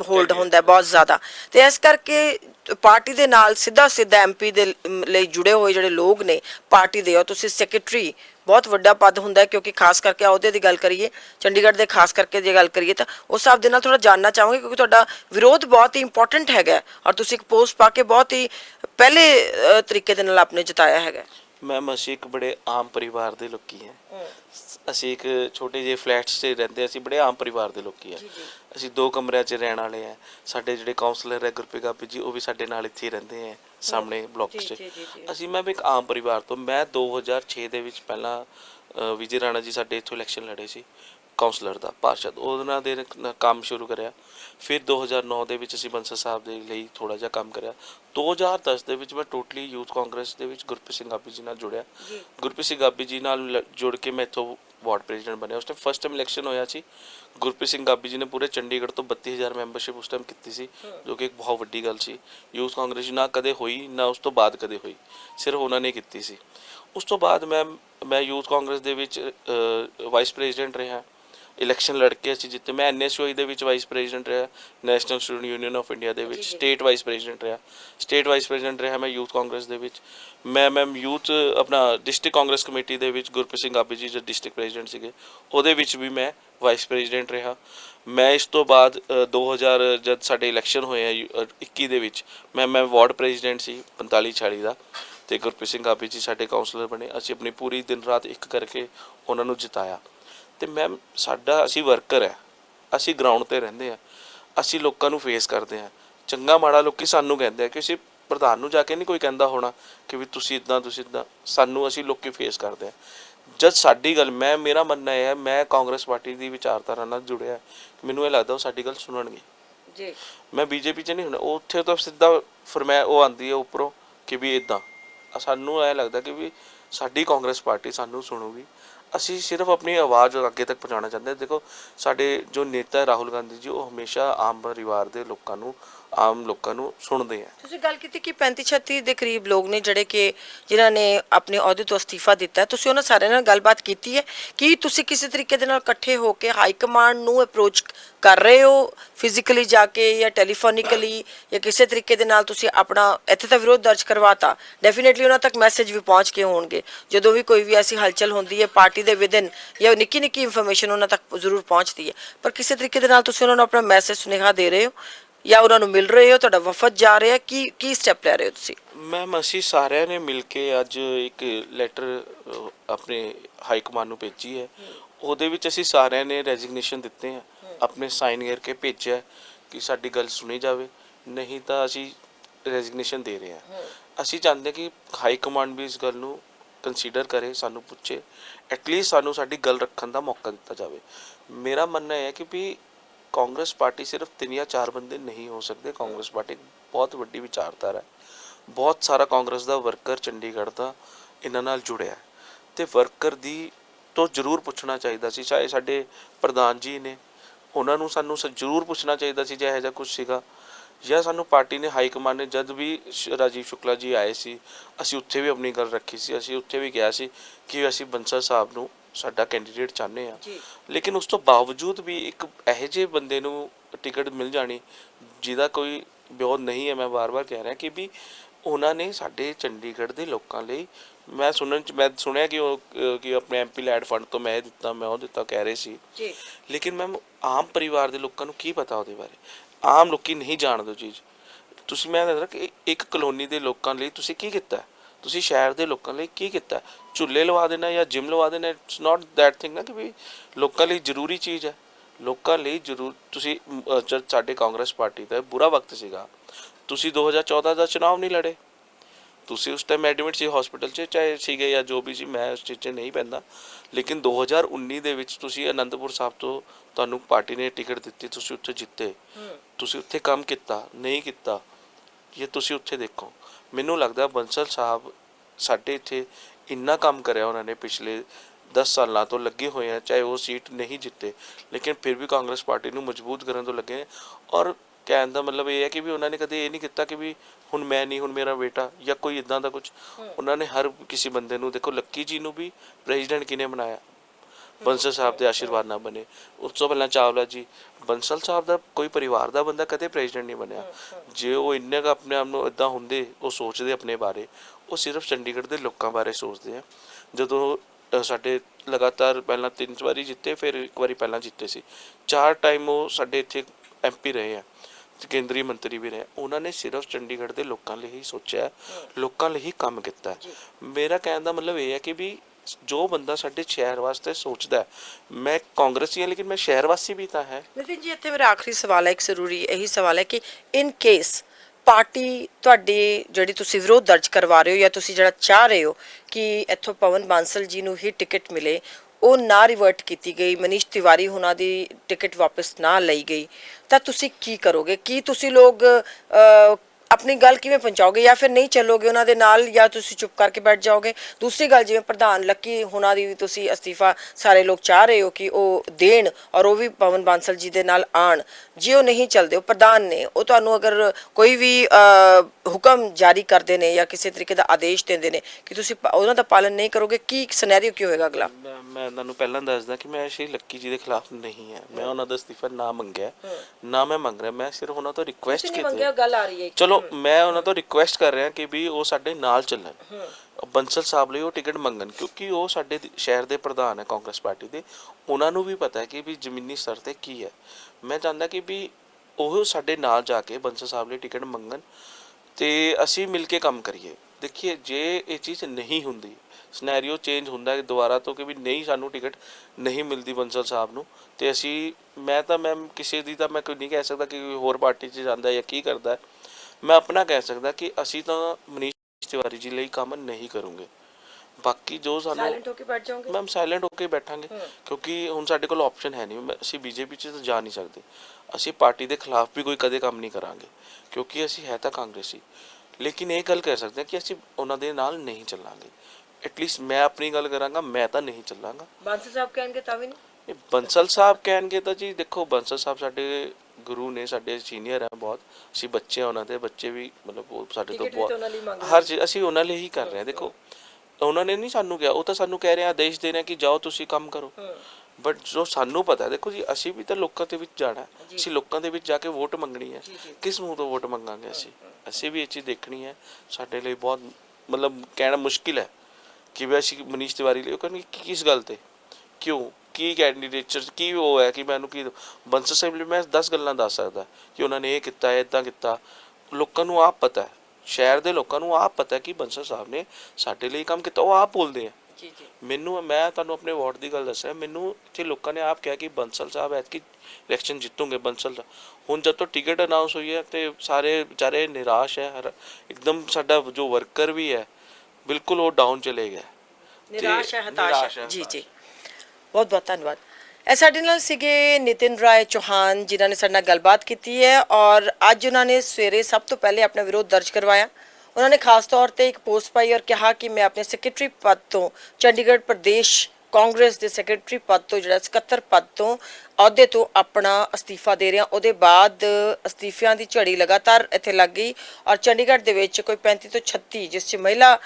ਹੋਲਡ ਹੁੰਦਾ ਬਹੁਤ ਜ਼ਿਆਦਾ। ਤੇ ਇਸ ਕਰਕੇ ਪਾਰਟੀ ਦੇ ਨਾਲ ਸਿੱਧਾ ਸਿੱਧਾ ਐਮਪੀ ਦੇ ਲਈ ਜੁੜੇ ਹੋਏ ਜਿਹੜੇ ਲੋਕ ਨੇ ਪਾਰਟੀ ਦੇ ਉਹ ਤੁਸੀਂ ਸੈਕਟਰੀ, ਬਹੁਤ ਵੱਡਾ ਪਦ ਹੁੰਦਾ ਹੈ ਕਿਉਂਕਿ ਖਾਸ ਕਰਕੇ ਅਹੁਦੇ ਦੀ ਗੱਲ ਕਰੀਏ, ਚੰਡੀਗੜ੍ਹ ਦੇ ਖਾਸ ਕਰਕੇ ਜੇ ਗੱਲ ਕਰੀਏ ਤਾਂ ਉਸ ਹਿਸਾਬ ਦੇ ਨਾਲ ਥੋੜਾ ਜਾਨਣਾ ਚਾਹਾਂਗੇ ਕਿਉਂਕਿ ਤੁਹਾਡਾ ਵਿਰੋਧ ਬਹੁਤ ਹੀ ਇੰਪੋਰਟੈਂਟ ਹੈਗਾ ਔਰ ਤੁਸੀਂ ਇੱਕ ਪੋਸਟ ਪਾ ਕੇ ਬਹੁਤ ਹੀ ਪਹਿਲੇ ਤਰੀਕੇ ਦੇ ਨਾਲ ਆਪਣੇ ਜਤਾਇਆ ਹੈਗਾ ਮੈਮ ਅਸੀਂ ਇੱਕ ਬੜੇ ਆਮ ਪਰਿਵਾਰ ਦੇ ਲੋਕੀ ਹਾਂ। ਅਸੀਂ ਇੱਕ ਛੋਟੇ ਜਿਹੇ ਫਲੈਟਸ 'ਚ ਰਹਿੰਦੇ ਹਾਂ, ਅਸੀਂ ਬੜੇ ਆਮ ਪਰਿਵਾਰ ਦੇ ਲੋਕੀ ਹਾਂ। ਅਸੀਂ ਦੋ ਕਮਰਿਆਂ 'ਚ ਰਹਿਣ ਵਾਲੇ ਆ ਸਾਡੇ ਜਿਹੜੇ ਕਾਉਂਸਲਰ ਹੈ ਗੁਰਪ੍ਰੀਤ ਗਾਬੀ ਜੀ ਉਹ ਵੀ ਸਾਡੇ ਨਾਲ ਇੱਥੇ ਹੀ ਰਹਿੰਦੇ ਆ ਸਾਹਮਣੇ ਬਲਾਕ 'ਚ। ਅਸੀਂ ਮੈਂ ਵੀ ਇੱਕ ਆਮ ਪਰਿਵਾਰ ਤੋਂ ਮੈਂ 2006 ਦੇ ਵਿੱਚ ਪਹਿਲਾਂ ਵਿਜੇ ਰਾਣਾ ਜੀ ਸਾਡੇ ਇੱਥੋਂ ਇਲੈਕਸ਼ਨ ਲੜੇ ਸੀ। ਕਾਉਂਸਲਰ ਦਾ ਪਾਰਸ਼ਦ ਉਹਨਾਂ ਦੇ ਕੰਮ ਸ਼ੁਰੂ ਕਰਿਆ। ਫਿਰ 2009 ਦੇ ਵਿੱਚ ਅਸੀਂ ਬੰਸਲ ਸਾਹਿਬ ਦੇ ਲਈ ਥੋੜਾ ਜਿਹਾ ਕੰਮ ਕਰਿਆ। 2010 ਦੇ ਵਿੱਚ ਮੈਂ ਟੋਟਲੀ ਯੂਥ ਕਾਂਗਰਸ ਦੇ ਵਿੱਚ ਗੁਰਪ੍ਰੀਤ ਸਿੰਘ ਗਾਬੀ ਜੀ ਨਾਲ ਜੁੜਿਆ। ਗੁਰਪ੍ਰੀਤ ਸਿੰਘ ਗਾਬੀ ਜੀ ਨਾਲ ਜੁੜ ਕੇ ਮੈਂ ਇੱਥੋਂ ਵਾਰਡ ਪ੍ਰੈਜ਼ੀਡੈਂਟ ਬਣਿਆ। ਉਸ ਟਾਈਮ ਫਸਟ ਟਾਈਮ ਇਲੈਕਸ਼ਨ ਹੋਇਆ ਸੀ। ਗੁਰਪ੍ਰੀਤ ਸਿੰਘ ਗਾਬੀ ਜੀ ਨੇ ਪੂਰੇ ਚੰਡੀਗੜ੍ਹ ਤੋਂ 32000 ਮੈਂਬਰਸ਼ਿਪ ਉਸ ਟਾਈਮ ਕੀਤੀ ਸੀ ਜੋ ਕਿ ਇੱਕ ਬਹੁਤ ਵੱਡੀ ਗੱਲ ਸੀ। ਯੂਥ ਕਾਂਗਰਸ ਨਾ ਕਦੇ ਹੋਈ ਨਾ ਉਸ ਤੋਂ ਬਾਅਦ ਕਦੇ ਹੋਈ। ਸਿਰਫ ਉਹਨਾਂ ਨੇ ਕੀਤੀ ਸੀ। ਉਸ ਤੋਂ ਬਾਅਦ ਮੈਂ ਮੈਂ ਯੂਥ ਕਾਂਗਰਸ ਦੇ ਵਿੱਚ ਵਾਈਸ ਪ੍ਰੈਜ਼ੀਡੈਂਟ ਰਿਹਾ। ਇਲੈਕਸ਼ਨ ਲੜ ਕੇ ਅਸੀਂ ਜਿੱਤੇ। ਮੈਂ ਐਨਐਸਯੂਆਈ ਦੇ ਵਿੱਚ ਵਾਈਸ ਪ੍ਰੈਜ਼ੀਡੈਂਟ ਰਿਹਾ national student union of India ਦੇ ਵਿੱਚ ਸਟੇਟ ਵਾਈਸ ਪ੍ਰੈਜ਼ੀਡੈਂਟ ਰਿਹਾ। ਸਟੇਟ ਵਾਈਸ ਪ੍ਰੈਜ਼ੀਡੈਂਟ ਰਿਹਾ ਮੈਂ ਯੂਥ ਕਾਂਗਰਸ ਦੇ ਵਿੱਚ। ਮੈਂ ਮੈਂ ਯੂਥ ਆਪਣਾ ਡਿਸਟ੍ਰਿਕਟ ਕਾਂਗਰਸ ਕਮੇਟੀ ਦੇ ਵਿੱਚ ਗੁਰਪ੍ਰੀਤ ਸਿੰਘ ਗਾਬੀ ਜੀ ਜੋ ਡਿਸਟ੍ਰਿਕਟ ਪ੍ਰੈਜ਼ੀਡੈਂਟ ਸੀਗੇ ਉਹਦੇ ਵਿੱਚ ਵੀ ਮੈਂ ਵਾਈਸ ਪ੍ਰੈਜ਼ੀਡੈਂਟ ਰਿਹਾ। ਮੈਂ ਇਸ ਤੋਂ ਬਾਅਦ ਅ, 2000 ਜਦ ਸਾਡੇ ਇਲੈਕਸ਼ਨ ਹੋਏ ਆ ਯੂ- ਅ, 21 ਦੇ ਵਿੱਚ ਮੈਂ ਮੈਂ ਵਾਰਡ ਪ੍ਰੈਜ਼ੀਡੈਂਟ ਸੀ 45 46 ਦਾ। ਤੇ ਗੁਰਪ੍ਰੀਤ ਸਿੰਘ ਗਾਬੀ ਜੀ ਸਾਡੇ ਕਾਉਂਸਲਰ ਬਣੇ। ਅਸੀਂ ਆਪਣੀ ਪੂਰੀ ਦਿਨ ਰਾਤ ਇੱਕ ਕਰਕੇ ਉਹਨਾਂ ਨੂੰ ਜਿਤਾਇਆ। ਤੇ ਮੈਮ ਸਾਡਾ ਅਸੀਂ ਵਰਕਰ ਹੈ ਅਸੀਂ ਗਰਾਊਂਡ ਤੇ ਰਹਿੰਦੇ ਆ। ਅਸੀਂ ਲੋਕਾਂ ਨੂੰ ਫੇਸ ਕਰਦੇ ਆ। ਚੰਗਾ ਮਾੜਾ ਲੋਕੀ ਸਾਨੂੰ ਕਹਿੰਦੇ ਆ ਕਿ ਅਸੀਂ ਪ੍ਰਧਾਨ ਨੂੰ ਜਾ ਕੇ ਨਹੀਂ ਕੋਈ ਕਹਿੰਦਾ ਹੋਣਾ ਕਿ ਵੀ ਤੁਸੀਂ ਇਦਾਂ ਤੁਸੀਂ ਇਦਾਂ ਸਾਨੂੰ ਅਸੀਂ ਲੋਕੀ ਫੇਸ ਕਰਦੇ ਆ। ਜਦ ਸਾਡੀ ਗੱਲ ਮੈਂ ਮੇਰਾ ਮੰਨਣਾ ਇਹ ਹੈ ਮੈਂ ਕਾਂਗਰਸ ਪਾਰਟੀ ਦੀ ਵਿਚਾਰਧਾਰਾ ਨਾਲ ਜੁੜਿਆ। ਮੈਨੂੰ ਇਹ ਲੱਗਦਾ ਉਹ ਸਾਡੀ ਗੱਲ ਸੁਣਨਗੇ। ਜੀ। ਮੈਂ ਬੀਜੇਪੀ 'ਚ ਨਹੀਂ ਹੁਣ। ਉੱਥੇ ਤਾਂ ਸਿੱਧਾ ਫਰਮੈ ਉਹ ਆਂਦੀ ਹੈ ਉੱਪਰੋਂ ਕਿ ਵੀ ਇਦਾਂ ਸਾਨੂੰ ਐ ਲੱਗਦਾ ਕਿ ਵੀ ਸਾਡੀ ਕਾਂਗਰਸ ਪਾਰਟੀ ਸਾਨੂੰ ਸੁਣੂਗੀ। ਅਸੀਂ ਸਿਰਫ ਆਪਣੀ ਆਵਾਜ਼ ਅੱਗੇ ਤੱਕ ਪਹੁੰਚਾਉਣਾ ਚਾਹੁੰਦੇ ਹਾਂ। ਦੇਖੋ, ਸਾਡੇ ਜੋ ਨੇਤਾ ਰਾਹੁਲ ਗਾਂਧੀ ਜੀ, ਉਹ ਹਮੇਸ਼ਾ ਆਮ ਪਰਿਵਾਰ ਦੇ ਲੋਕਾਂ ਨੂੰ ਆਮ ਲੋਕਾਂ ਨੂੰ ਸੁਣਦੇ ਆ। ਤੁਸੀਂ ਗੱਲ ਕੀਤੀ ਕਿ 35 36 ਦੇ ਕਰੀਬ ਲੋਕ ਨੇ ਜਿਹੜੇ ਕਿ, ਜਿਨ੍ਹਾਂ ਨੇ ਆਪਣੇ ਅਹੁਦੇ ਤੋਂ ਅਸਤੀਫਾ ਦਿੱਤਾ ਤੁਸੀਂ ਉਹਨਾਂ ਸਾਰਿਆਂ ਨਾਲ ਗੱਲਬਾਤ ਕੀਤੀ ਹੈ ਕਿ ਤੁਸੀਂ ਕਿਸੇ ਤਰੀਕੇ ਦੇ ਨਾਲ ਇਕੱਠੇ ਹੋ ਕੇ ਹਾਈ ਕਮਾਂਡ ਨੂੰ ਅਪਰੋਚ ਕਰ ਰਹੇ ਹੋ ਫਿਜ਼ੀਕਲੀ ਜਾ ਕੇ ਜਾਂ ਟੈਲੀਫੋਨਿਕਲੀ ਜਾਂ ਕਿਸੇ ਤਰੀਕੇ ਦੇ ਨਾਲ ਤੁਸੀਂ ਆਪਣਾ ਇੱਥੇ ਤਾਂ ਵਿਰੋਧ ਦਰਜ ਕਰਵਾਤਾ। ਡੈਫੀਨਿਟਲੀ ਉਹਨਾਂ ਤੱਕ ਮੈਸੇਜ ਵੀ ਪਹੁੰਚ ਕੇ ਹੋਣਗੇ। ਜਦੋਂ ਵੀ ਕੋਈ ਵੀ ਐਸੀ ਹਲਚਲ ਹੁੰਦੀ ਹੈ ਪਾਰਟੀ ਦੇ ਵਿਦਨ ਜਾਂ ਨਿੱਕੀ ਨਿੱਕੀ ਇਨਫੋਰਮੇਸ਼ਨ ਉਹਨਾਂ ਤੱਕ ਜ਼ਰੂਰ ਪਹੁੰਚਦੀ ਹੈ। ਪਰ ਕਿਸੇ ਤਰੀਕੇ ਦੇ ਨਾਲ ਤੁਸੀਂ ਉਹਨਾਂ ਨੂੰ ਆਪਣਾ ਮੈਸੇਜ ਸੁਨੇਹਾ ਦੇ ਰਹੇ ਹੋ। ਜਾਂ ਉਹਨਾਂ ਨੂੰ ਮਿਲ ਰਹੇ ਹੋ, ਤੁਹਾਡਾ ਵਫਦ ਜਾ ਰਿਹਾ ਕੀ ਕੀ ਸਟੈਪ ਲੈ ਰਹੇ ਹੋ ਤੁਸੀਂ? ਮੈਮ ਅਸੀਂ ਸਾਰਿਆਂ ਨੇ ਮਿਲ ਕੇ ਅੱਜ ਇੱਕ ਲੈਟਰ ਆਪਣੇ ਹਾਈ ਕਮਾਂਡ ਨੂੰ ਭੇਜੀ ਹੈ। ਉਹਦੇ ਵਿੱਚ ਅਸੀਂ ਸਾਰਿਆਂ ਨੇ ਰੈਜ਼ਿਗਨੇਸ਼ਨ ਦਿੱਤੇ ਆ। ਆਪਣੇ ਸਾਈਨ ਕਰਕੇ ਭੇਜਿਆ ਕਿ ਸਾਡੀ ਗੱਲ ਸੁਣੀ ਜਾਵੇ। ਨਹੀਂ ਤਾਂ ਅਸੀਂ ਰੈਜ਼ਿਗਨੇਸ਼ਨ ਦੇ ਰਹੇ ਹਾਂ ਅਸੀਂ ਚਾਹੁੰਦੇ ਕਿ ਹਾਈ ਕਮਾਂਡ ਵੀ ਇਸ ਗੱਲ ਨੂੰ ਕੰਸੀਡਰ ਕਰੇ, ਸਾਨੂੰ ਪੁੱਛੇ। ਐਟਲੀਸਟ ਸਾਨੂੰ ਸਾਡੀ ਗੱਲ ਰੱਖਣ ਦਾ ਮੌਕਾ ਦਿੱਤਾ ਜਾਵੇ। ਮੇਰਾ ਮੰਨਣਾ ਹੈ ਕਿ ਵੀ ਕਾਂਗਰਸ ਪਾਰਟੀ ਸਿਰਫ ਤਿੰਨ ਜਾਂ ਚਾਰ ਬੰਦੇ ਨਹੀਂ ਹੋ ਸਕਦੇ। ਕਾਂਗਰਸ ਪਾਰਟੀ ਬਹੁਤ ਵੱਡੀ ਵਿਚਾਰਧਾਰਾ ਹੈ। ਬਹੁਤ ਸਾਰਾ ਕਾਂਗਰਸ ਦਾ ਵਰਕਰ ਚੰਡੀਗੜ੍ਹ ਦਾ ਇਹਨਾਂ ਨਾਲ ਜੁੜਿਆ ਹੈ। ਤੇ ਵਰਕਰ ਦੀ ਤੋਂ ਜ਼ਰੂਰ ਪੁੱਛਣਾ ਚਾਹੀਦਾ ਸੀ, ਚਾਹੇ ਸਾਡੇ ਪ੍ਰਧਾਨ ਜੀ ਨੇ, ਉਹਨਾਂ ਨੂੰ ਸਾਨੂੰ ਸ- ਜ਼ਰੂਰ ਪੁੱਛਣਾ ਚਾਹੀਦਾ ਸੀ ਜੇ ਇਹੋ ਜਿਹਾ ਕੁਝ ਸੀਗਾ। ਜਾਂ ਸਾਨੂੰ ਪਾਰਟੀ ਨੇ, ਹਾਈ ਕਮਾਂਡ ਨੇ ਜਦ ਵੀ ਰਾਜੀਵ ਸ਼ੁਕਲਾ ਜੀ ਆਏ ਸੀ, ਅਸੀਂ ਉੱਥੇ ਵੀ ਆਪਣੀ ਗੱਲ ਰੱਖੀ ਸੀ, ਅਸੀਂ ਉੱਥੇ ਵੀ ਕਿਹਾ ਸੀ ਕਿ ਅਸੀਂ ਬੰਸਲ ਸਾਹਿਬ ਨੂੰ ਸਾਡਾ ਕੈਂਡੀਡੇਟ ਚਾਹੁੰਦੇ ਆ। ਲੇਕਿਨ ਉਸ ਤੋਂ ਬਾਵਜੂਦ ਵੀ ਇੱਕ ਇਹੋ ਜਿਹੇ ਬੰਦੇ ਨੂੰ ਟਿਕਟ ਮਿਲ ਜਾਣੀ ਜਿਹਦਾ ਕੋਈ ਵਿਰੋਧ ਨਹੀਂ ਹੈ ਮੈਂ ਵਾਰ-ਵਾਰ ਕਹਿ ਰਿਹਾ ਕਿ ਵੀ ਉਹਨਾਂ ਨੇ ਸਾਡੇ ਚੰਡੀਗੜ੍ਹ ਦੇ ਲੋਕਾਂ ਲਈ ਮੈਂ ਸੁਣਨ ਚ ਮੈਂ ਸੁਣਿਆ ਕਿ ਉਹ ਕਿ ਆਪਣੇ ਐਮਪੀ ਲੈਡ ਫੰਡ ਤੋਂ ਮੈਂ ਇਹ ਦਿੱਤਾ ਮੈਂ ਉਹ ਦਿੱਤਾ ਕਹਿ ਰਹੇ ਸੀ। ਜੀ। ਲੇਕਿਨ ਮੈਮ ਆਮ ਪਰਿਵਾਰ ਦੇ ਲੋਕਾਂ ਨੂੰ ਕੀ ਪਤਾ ਉਹਦੇ ਬਾਰੇ? ਆਮ ਲੋਕੀ ਨਹੀਂ ਜਾਣਦੇ ਚੀਜ਼। ਤੁਸੀਂ ਮੈਂ ਦੱਸ ਰਿਹਾ ਕਿ ਇੱਕ ਕਲੋਨੀ ਦੇ ਲੋਕਾਂ ਲਈ ਤੁਸੀਂ ਕੀ ਕੀਤਾ? ਤੁਸੀਂ ਸ਼ਹਿਰ ਦੇ ਲੋਕਾਂ ਲਈ ਕੀ ਕੀਤਾ? ਝੁੱਲੇ ਲਵਾ ਦੇਣਾ ਜਾਂ ਜਿਮ ਲਵਾ ਦੇਣਾ ਇਟਸ ਨਾਟ ਦੈਟ ਥਿੰਗ ਨਾ ਕਿ ਵੀ ਲੋਕਾਂ ਲਈ ਜ਼ਰੂਰੀ ਚੀਜ਼ ਹੈ। ਲੋਕਾਂ ਲਈ ਜ਼ਰੂਰ ਤੁਸੀਂ ਸਾਡੇ ਕਾਂਗਰਸ ਪਾਰਟੀ ਦਾ ਬੁਰਾ ਵਕਤ ਸੀਗਾ। ਤੁਸੀਂ 2014 ਦਾ ਚੁਣਾਵ ਨਹੀਂ ਲੜੇ। ਤੁਸੀਂ ਉਸ ਟਾਈਮ ਐਡਮਿਟ ਸੀ ਹਸਪੀਟਲ 'ਚ ਚਾਹੇ ਸੀਗੇ ਜਾਂ ਜੋ ਵੀ ਸੀ ਮੈਂ ਉਸ ਚੀਜ਼ 'ਚ ਨਹੀਂ ਪੈਂਦਾ। ਲੇਕਿਨ 2019 ਦੇ ਵਿੱਚ ਤੁਸੀਂ ਅਨੰਦਪੁਰ ਸਾਹਿਬ ਤੋਂ ਤੁਹਾਨੂੰ ਪਾਰਟੀ ਨੇ ਟਿਕਟ ਦਿੱਤੀ ਤੁਸੀਂ ਉੱਥੇ ਜਿੱਤੇ। ਤੁਸੀਂ ਉੱਥੇ ਕੰਮ ਕੀਤਾ ਨਹੀਂ ਕੀਤਾ ਇਹ ਤੁਸੀਂ ਉੱਥੇ ਦੇਖੋ। ਮੈਨੂੰ ਲੱਗਦਾ ਬੰਸਲ ਸਾਹਿਬ ਸਾਡੇ ਇੱਥੇ ਇੰਨਾ ਕੰਮ ਕਰਿਆ ਉਹਨਾਂ ਨੇ ਪਿਛਲੇ 10 ਸਾਲਾਂ ਤੋਂ ਲੱਗੇ ਹੋਏ ਆ, ਚਾਹੇ ਉਹ ਸੀਟ ਨਹੀਂ ਜਿੱਤੇ, ਲੇਕਿਨ ਫਿਰ ਵੀ ਕਾਂਗਰਸ ਪਾਰਟੀ ਨੂੰ ਮਜ਼ਬੂਤ ਕਰਨ ਤੋਂ ਲੱਗੇ ਨੇ ਔਰ ਕਹਿਣ ਦਾ ਮਤਲਬ ਇਹ ਹੈ ਕਿ ਵੀ ਉਹਨਾਂ ਨੇ ਕਦੇ ਇਹ ਨਹੀਂ ਕੀਤਾ ਕਿ ਵੀ ਹੁਣ ਮੈਂ ਨਹੀਂ, ਹੁਣ ਮੇਰਾ ਬੇਟਾ ਜਾਂ ਕੋਈ ਇਦਾਂ ਦਾ ਕੁਝ ਉਹਨਾਂ ਨੇ ਹਰ ਕਿਸੇ ਬੰਦੇ ਨੂੰ, ਦੇਖੋ ਲੱਕੀ ਜੀ ਨੂੰ ਵੀ ਪ੍ਰੈਜ਼ੀਡੈਂਟ ਕਿਨੇ ਬਣਾਇਆ? ਬੰਸਲ ਸਾਹਿਬ ਦੇ ਆਸ਼ੀਰਵਾਦ ਨਾਲ ਬਣੇ। ਉਸ ਤੋਂ ਪਹਿਲਾਂ ਚਾਵਲਾ ਜੀ, ਬੰਸਲ ਸਾਹਿਬ ਦਾ ਕੋਈ ਪਰਿਵਾਰ ਦਾ ਬੰਦਾ ਕਦੇ ਪ੍ਰੈਜ਼ੀਡੈਂਟ ਨਹੀਂ ਬਣਿਆ। ਜੇ ਉਹ ਇੰਨੇ ਕੁ ਆਪਣੇ ਆਪ ਨੂੰ ਇਦਾਂ ਹੁੰਦੇ, ਉਹ ਸੋਚਦੇ ਆਪਣੇ ਬਾਰੇ ਉਹ ਸਿਰਫ ਚੰਡੀਗੜ੍ਹ ਦੇ ਲੋਕਾਂ ਬਾਰੇ ਸੋਚਦੇ ਆ। ਜਦੋਂ ਸਾਡੇ ਲਗਾਤਾਰ ਪਹਿਲਾਂ ਤਿੰਨ ਵਾਰੀ ਜਿੱਤੇ ਫਿਰ ਇੱਕ ਵਾਰੀ ਪਹਿਲਾਂ ਜਿੱਤੇ ਸੀ। ਚਾਰ ਟਾਈਮ ਉਹ ਸਾਡੇ ਇੱਥੇ ਐਮਪੀ ਰਹੇ ਆ ਕੇਂਦਰੀ ਮੰਤਰੀ ਵੀ ਰਹੇ ਉਹਨਾਂ ਨੇ ਸਿਰਫ ਚੰਡੀਗੜ੍ਹ ਦੇ ਲੋਕਾਂ ਲਈ ਹੀ ਸੋਚਿਆ ਲੋਕਾਂ ਲਈ ਹੀ ਕੰਮ ਕੀਤਾ। ਮੇਰਾ ਕਹਿਣ ਦਾ ਮਤਲਬ ਇਹ ਹੈ ਕਿ ਵੀ ਜੋ ਬੰਦਾ ਸਾਡੇ ਸ਼ਹਿਰ ਵਾਸਤੇ ਸੋਚਦਾ ਮੈਂ ਕਾਂਗਰਸੀ ਹਾਂ ਲੇਕਿਨ ਮੈਂ ਸ਼ਹਿਰ ਵਾਸੀ ਵੀ ਤਾਂ ਹੈ। ਨਿਤਿਨ ਜੀ ਇੱਥੇ ਮੇਰਾ ਆਖਰੀ ਸਵਾਲ ਹੈ ਇੱਕ ਜ਼ਰੂਰੀ ਇਹੀ ਸਵਾਲ ਹੈ ਕਿ ਇਨ ਕੇਸ ਪਾਰਟੀ ਤੁਹਾਡੀ ਜਿਹੜੀ ਤੁਸੀਂ ਵਿਰੋਧ ਦਰਜ ਕਰਵਾ ਰਹੇ ਹੋ ਜਾਂ ਤੁਸੀਂ ਜਿਹੜਾ ਚਾਹ ਰਹੇ ਹੋ ਕਿ ਇੱਥੋਂ ਪਵਨ ਬਾਂਸਲ ਜੀ ਨੂੰ ਹੀ ਟਿਕਟ ਮਿਲੇ, ਉਹ ਨਾ ਰਿਵਰਟ ਕੀਤੀ ਗਈ, ਮਨੀਸ਼ ਤਿਵਾਰੀ ਹੁਣਾਂ ਦੀ ਟਿਕਟ ਵਾਪਸ ਨਾ ਲਈ ਗਈ। ਤਾਂ ਤੁਸੀਂ ਕੀ ਕਰੋਗੇ? ਕੀ ਤੁਸੀਂ ਲੋਕ ਆਪਣੀ ਗੱਲ ਕਿਵੇਂ ਪਹੁੰਚਾਓਗੇ ਜਾਂ ਫਿਰ ਨਹੀਂ ਚੱਲੋਗੇ ਉਹਨਾਂ ਦੇ ਨਾਲ ਜਾਂ ਤੁਸੀਂ ਚੁੱਪ ਕਰਕੇ ਬੈਠ ਜਾਓਗੇ? ਦੂਸਰੀ ਗੱਲ, ਜਿਵੇਂ ਪ੍ਰਧਾਨ ਲੱਕੀ ਹੁਣਾਂ ਦੀ ਤੁਸੀਂ ਅਸਤੀਫਾ ਸਾਰੇ ਲੋਕ ਚਾਹ ਰਹੇ ਹੋ ਕਿ ਉਹ ਦੇਣ ਔਰ ਉਹ ਵੀ ਪਵਨ ਬਾਂਸਲ ਜੀ ਦੇ ਨਾਲ ਆਣ। ਜੇ ਉਹ ਨਹੀਂ ਚੱਲਦੇ ਉਹ ਪ੍ਰਧਾਨ ਨੇ ਉਹ ਤੁਹਾਨੂੰ ਅਗਰ ਕੋਈ ਵੀ ਹੁਕਮ ਜਾਰੀ ਕਰਦੇ ਨੇ ਜਾਂ ਕਿਸੇ ਤਰੀਕੇ ਦਾ ਆਦੇਸ਼ ਦਿੰਦੇ ਨੇ ਕਿ ਤੁਸੀਂ ਉਹਨਾਂ ਦਾ ਪਾਲਨ ਨਹੀਂ ਕਰੋਗੇ ਕੀ ਸਿਨੈਰੀਓ ਕੀ ਹੋਏਗਾ ਅਗਲਾ? ਮੈਂ ਤੁਹਾਨੂੰ ਪਹਿਲਾਂ ਦੱਸਦਾ ਕਿ ਮੈਂ ਸ਼੍ਰੀ ਲੱਕੀ ਜੀ ਦੇ ਖਿਲਾਫ ਨਹੀਂ ਹੈ। ਮੈਂ ਉਹਨਾਂ ਦਾ ਅਸਤੀਫਾ ਨਾ ਮੰਗਿਆ। ਨਾ ਮੈਂ ਮੰਗ ਰਿਹਾ ਮੈਂ ਸਿਰਫ ਉਹਨਾਂ ਤੋਂ ਰਿਕੁਐਸਟ ਕੀਤੀ। ਮੰਗਿਆ ਗੱਲ ਆ ਰਹੀ ਹੈ ਚਲੋ ਮੈਂ ਉਹਨਾਂ ਤੋਂ ਰਿਕੁਐਸਟ ਕਰ ਰਿਹਾ ਕਿ ਵੀ ਉਹ ਸਾਡੇ ਨਾਲ ਚੱਲਣ। ਬੰਸਲ ਸਾਹਿਬ ਲਈ ਉਹ ਟਿਕਟ ਮੰਗਣ ਕਿਉਂਕਿ ਉਹ ਸਾਡੇ ਸ਼ਹਿਰ ਦੇ ਪ੍ਰਧਾਨ ਹੈ ਕਾਂਗਰਸ ਪਾਰਟੀ ਦੇ। ਉਹਨਾਂ ਨੂੰ ਵੀ ਪਤਾ ਹੈ ਕਿ ਵੀ ਜ਼ਮੀਨੀ ਸਤਰ ਤੇ ਕੀ ਹੈ। ਮੈਂ ਚਾਹੁੰਦਾ ਕਿ ਵੀ ਉਹ ਸਾਡੇ ਨਾਲ ਜਾ ਕੇ ਬੰਸਲ ਸਾਹਿਬ ਲਈ ਟਿਕਟ ਮੰਗਣ ਤੇ ਅਸੀਂ ਮਿਲ ਕੇ ਕੰਮ ਕਰੀਏ। ਦੇਖੀਏ, ਜੇ ਇਹ ਚੀਜ਼ ਨਹੀਂ ਹੁੰਦੀ ਸਿਨੈਰੀਓ ਚੇਂਜ ਹੁੰਦਾ ਹੈ ਦੁਬਾਰਾ ਤੋਂ ਕਿ ਵੀ ਨਹੀਂ ਸਾਨੂੰ ਟਿਕਟ ਨਹੀਂ ਮਿਲਦੀ ਬੰਸਲ ਸਾਹਿਬ ਨੂੰ, ਤੇ ਅਸੀਂ, ਮੈਂ ਤਾਂ ਮੈਮ ਕਿਸੇ ਦੀ ਤਾਂ ਮੈਂ ਕੋਈ ਨਹੀਂ ਕਹਿ ਸਕਦਾ ਕਿ ਕੋਈ ਹੋਰ ਪਾਰਟੀ 'ਚ ਜਾਂਦਾ ਜਾਂ ਕੀ ਕਰਦਾ। ਮੈਂ ਆਪਣਾ ਕਹਿ ਸਕਦਾ ਕਿ ਅਸੀਂ ਤਾਂ ਮਨੀਸ਼ ਤਿਵਾਰੀ ਜੀ ਲਈ ਕੰਮ ਨਹੀਂ ਕਰੂੰਗੇ। ਬਾਕੀ ਜੋ ਸਾਨੂੰ ਸਾਇਲੈਂਟ ਹੋ ਕੇ ਬੈਠ ਜਾਓਗੇ? ਮੈਮ ਸਾਇਲੈਂਟ ਹੋ ਕੇ ਬੈਠਾਂਗੇ। ਕਿਉਂਕਿ ਹੁਣ ਸਾਡੇ ਕੋਲ ਆਪਸ਼ਨ ਹੈ ਨਹੀਂ। ਅਸੀਂ ਬੀਜੇਪੀ 'ਚ ਤਾਂ ਜਾ ਨਹੀਂ ਸਕਦੇ। ਅਸੀਂ ਪਾਰਟੀ ਦੇ ਖਿਲਾਫ ਵੀ ਕੋਈ ਕਦੇ ਕੰਮ ਨਹੀਂ ਕਰਾਂਗੇ। ਕਿਉਂਕਿ ਅਸੀਂ ਹੈ ਤਾਂ ਕਾਂਗਰਸੀ। ਲੇਕਿਨ ਇਹ ਗੱਲ ਕਹਿ ਸਕਦੇ ਹਾਂ ਕਿ ਅਸੀਂ ਉਹਨਾਂ ਦੇ ਨਾਲ ਨਹੀਂ ਚੱਲਾਂਗੇ। ਐਟਲੀਸਟ ਮੈਂ ਆਪਣੀ ਗੱਲ ਕਰਾਂਗਾ ਮੈਂ ਤਾਂ ਨਹੀਂ ਚੱਲਾਂਗਾ। ਬਾਂਸਲ ਸਾਹਿਬ ਕਹਿਣਗੇ ਤਾਂ ਵੀ ਨਹੀਂ? ਇਹ ਬੰਸਲ ਸਾਹਿਬ ਕਹਿਣਗੇ ਤਾਂ ਜੀ ਦੇਖੋ ਬੰਸਲ ਸਾਹਿਬ ਸਾਡੇ ਗੁਰੂ ਨੇ ਸਾਡੇ ਸੀਨੀਅਰ ਹੈ ਬਹੁਤ। ਅਸੀਂ ਬੱਚੇ ਆ ਉਹਨਾਂ ਦੇ ਬੱਚੇ ਵੀ ਮਤਲਬ ਸਾਡੇ ਤੋਂ ਬਹੁਤ ਹਰ ਚੀਜ਼ ਅਸੀਂ ਉਹਨਾਂ ਲਈ ਹੀ ਕਰ ਰਹੇ ਹਾਂ। ਦੇਖੋ ਉਹਨਾਂ ਨੇ ਨਹੀਂ ਸਾਨੂੰ ਕਿਹਾ ਉਹ ਤਾਂ ਸਾਨੂੰ ਕਹਿ ਰਹੇ ਆ ਆਦੇਸ਼ ਦੇ ਰਹੇ ਆ ਕਿ ਜਾਓ ਤੁਸੀਂ ਕੰਮ ਕਰੋ। ਬਟ ਜੋ ਸਾਨੂੰ ਪਤਾ ਦੇਖੋ ਜੀ ਅਸੀਂ ਵੀ ਤਾਂ ਲੋਕਾਂ ਦੇ ਵਿੱਚ ਜਾਣਾ ਹੈ। ਅਸੀਂ ਲੋਕਾਂ ਦੇ ਵਿੱਚ ਜਾ ਕੇ ਵੋਟ ਮੰਗਣੀ ਹੈ। ਕਿਸ ਮੂੰਹ ਤੋਂ ਵੋਟ ਮੰਗਾਂਗੇ ਅਸੀਂ? ਅਸੀਂ ਵੀ ਇਹ ਚੀਜ਼ ਦੇਖਣੀ ਹੈ। ਸਾਡੇ ਲਈ ਬਹੁਤ ਮਤਲਬ ਕਹਿਣਾ ਮੁਸ਼ਕਿਲ ਹੈ ਕਿ ਵੀ ਅਸੀਂ ਮਨੀਸ਼ ਤਿਵਾਰੀ ਲਈ ਉਹ ਕਹਿੰਦੇ ਕਿ ਕਿਸ ਗੱਲ ਤੇ? ਕਿਉਂ? ਕੀ ਕੈਂਡੀਡੇਟਰ ਕੀ ਉਹ ਹੈ ਕਿ ਮੈਨੂੰ ਕੀ ਬੰਸਲ ਸਾਹਿਬ ਲਈ ਮੈਂ 10 ਗੱਲਾਂ ਦੱਸ ਸਕਦਾ ਕਿ ਉਹਨਾਂ ਨੇ ਇਹ ਕੀਤਾ ਹੈ ਇਦਾਂ ਕੀਤਾ। ਲੋਕਾਂ ਨੂੰ ਆਪ ਪਤਾ ਹੈ। ਸ਼ਹਿਰ ਦੇ ਲੋਕਾਂ ਨੂੰ ਆਪ ਪਤਾ ਕਿ ਬੰਸਲ ਸਾਹਿਬ ਨੇ ਸਾਡੇ ਲਈ ਕੰਮ ਕੀਤਾ ਉਹ ਆਪ ਬੋਲਦੇ ਆ। ਜੀ ਜੀ। ਮੈਨੂੰ ਮੈਂ ਤੁਹਾਨੂੰ ਆਪਣੇ ਵਾਰਡ ਦੀ ਗੱਲ ਦੱਸਿਆ ਮੈਨੂੰ ਇੱਥੇ ਲੋਕਾਂ ਨੇ ਆਪ ਕਿਹਾ ਕਿ ਬੰਸਲ ਸਾਹਿਬ ਐਤਕੀ ਇਲੈਕਸ਼ਨ ਜਿੱਤੂਗੇ ਬੰਸਲ ਦਾ। ਹੁਣ ਜਦ ਤੋਂ ਟਿਕਟ ਅਨਾਉਂਸ ਹੋਈ ਹੈ ਤੇ ਸਾਰੇ ਵਿਚਾਰੇ ਨਿਰਾਸ਼ ਹੈ ਇੱਕਦਮ ਸਾਡਾ ਜੋ ਵਰਕਰ ਵੀ ਹੈ ਬਿਲਕੁਲ ਉਹ ਡਾਊਨ ਚਲੇ ਗਿਆ। ਨਿਰਾਸ਼ ਹੈ ਹਤਾਸ਼ ਹੈ। ਜੀ ਜੀ। ਬਹੁਤ ਬਹੁਤ ਧੰਨਵਾਦ। ਇਹ ਸਾਡੇ ਨਾਲ ਸੀਗੇ ਨਿਤਿਨ ਰਾਏ ਚੌਹਾਨ, ਜਿਨ੍ਹਾਂ ਨੇ ਸਾਡੇ ਨਾਲ ਗੱਲਬਾਤ ਕੀਤੀ ਹੈ ਔਰ ਅੱਜ ਉਹਨਾਂ ਨੇ ਸਵੇਰੇ ਸਭ ਤੋਂ ਪਹਿਲੇ ਆਪਣਾ ਵਿਰੋਧ ਦਰਜ ਕਰਵਾਇਆ। ਉਹਨਾਂ ਨੇ ਖਾਸ ਤੌਰ ਤੇ ਇੱਕ ਪੋਸਟ ਪਾਈ ਔਰ ਕਿਹਾ ਕਿ ਮੈਂ ਆਪਣੇ ਸੈਕਟਰੀ ਪਦ ਤੋਂ ਚੰਡੀਗੜ੍ਹ ਪ੍ਰਦੇਸ਼ ਕਾਂਗਰਸ ਦੇ ਸੈਕਟਰੀ ਪਦ ਤੋਂ ਜਿਹੜਾ ਸਕੱਤਰ ਪਦ ਤੋਂ ਅਹੁਦੇ ਤੋਂ ਆਪਣਾ ਅਸਤੀਫਾ ਦੇ ਰਿਹਾ। ਉਹਦੇ ਬਾਅਦ ਅਸਤੀਫਿਆਂ ਦੀ ਝੜੀ ਲਗਾਤਾਰ ਇੱਥੇ ਲੱਗ ਗਈ ਔਰ ਚੰਡੀਗੜ੍ਹ ਦੇ ਵਿੱਚ ਕੋਈ 35 ਤੋਂ 36 ਜਿਸ 'ਚ ਮਹਿਲਾ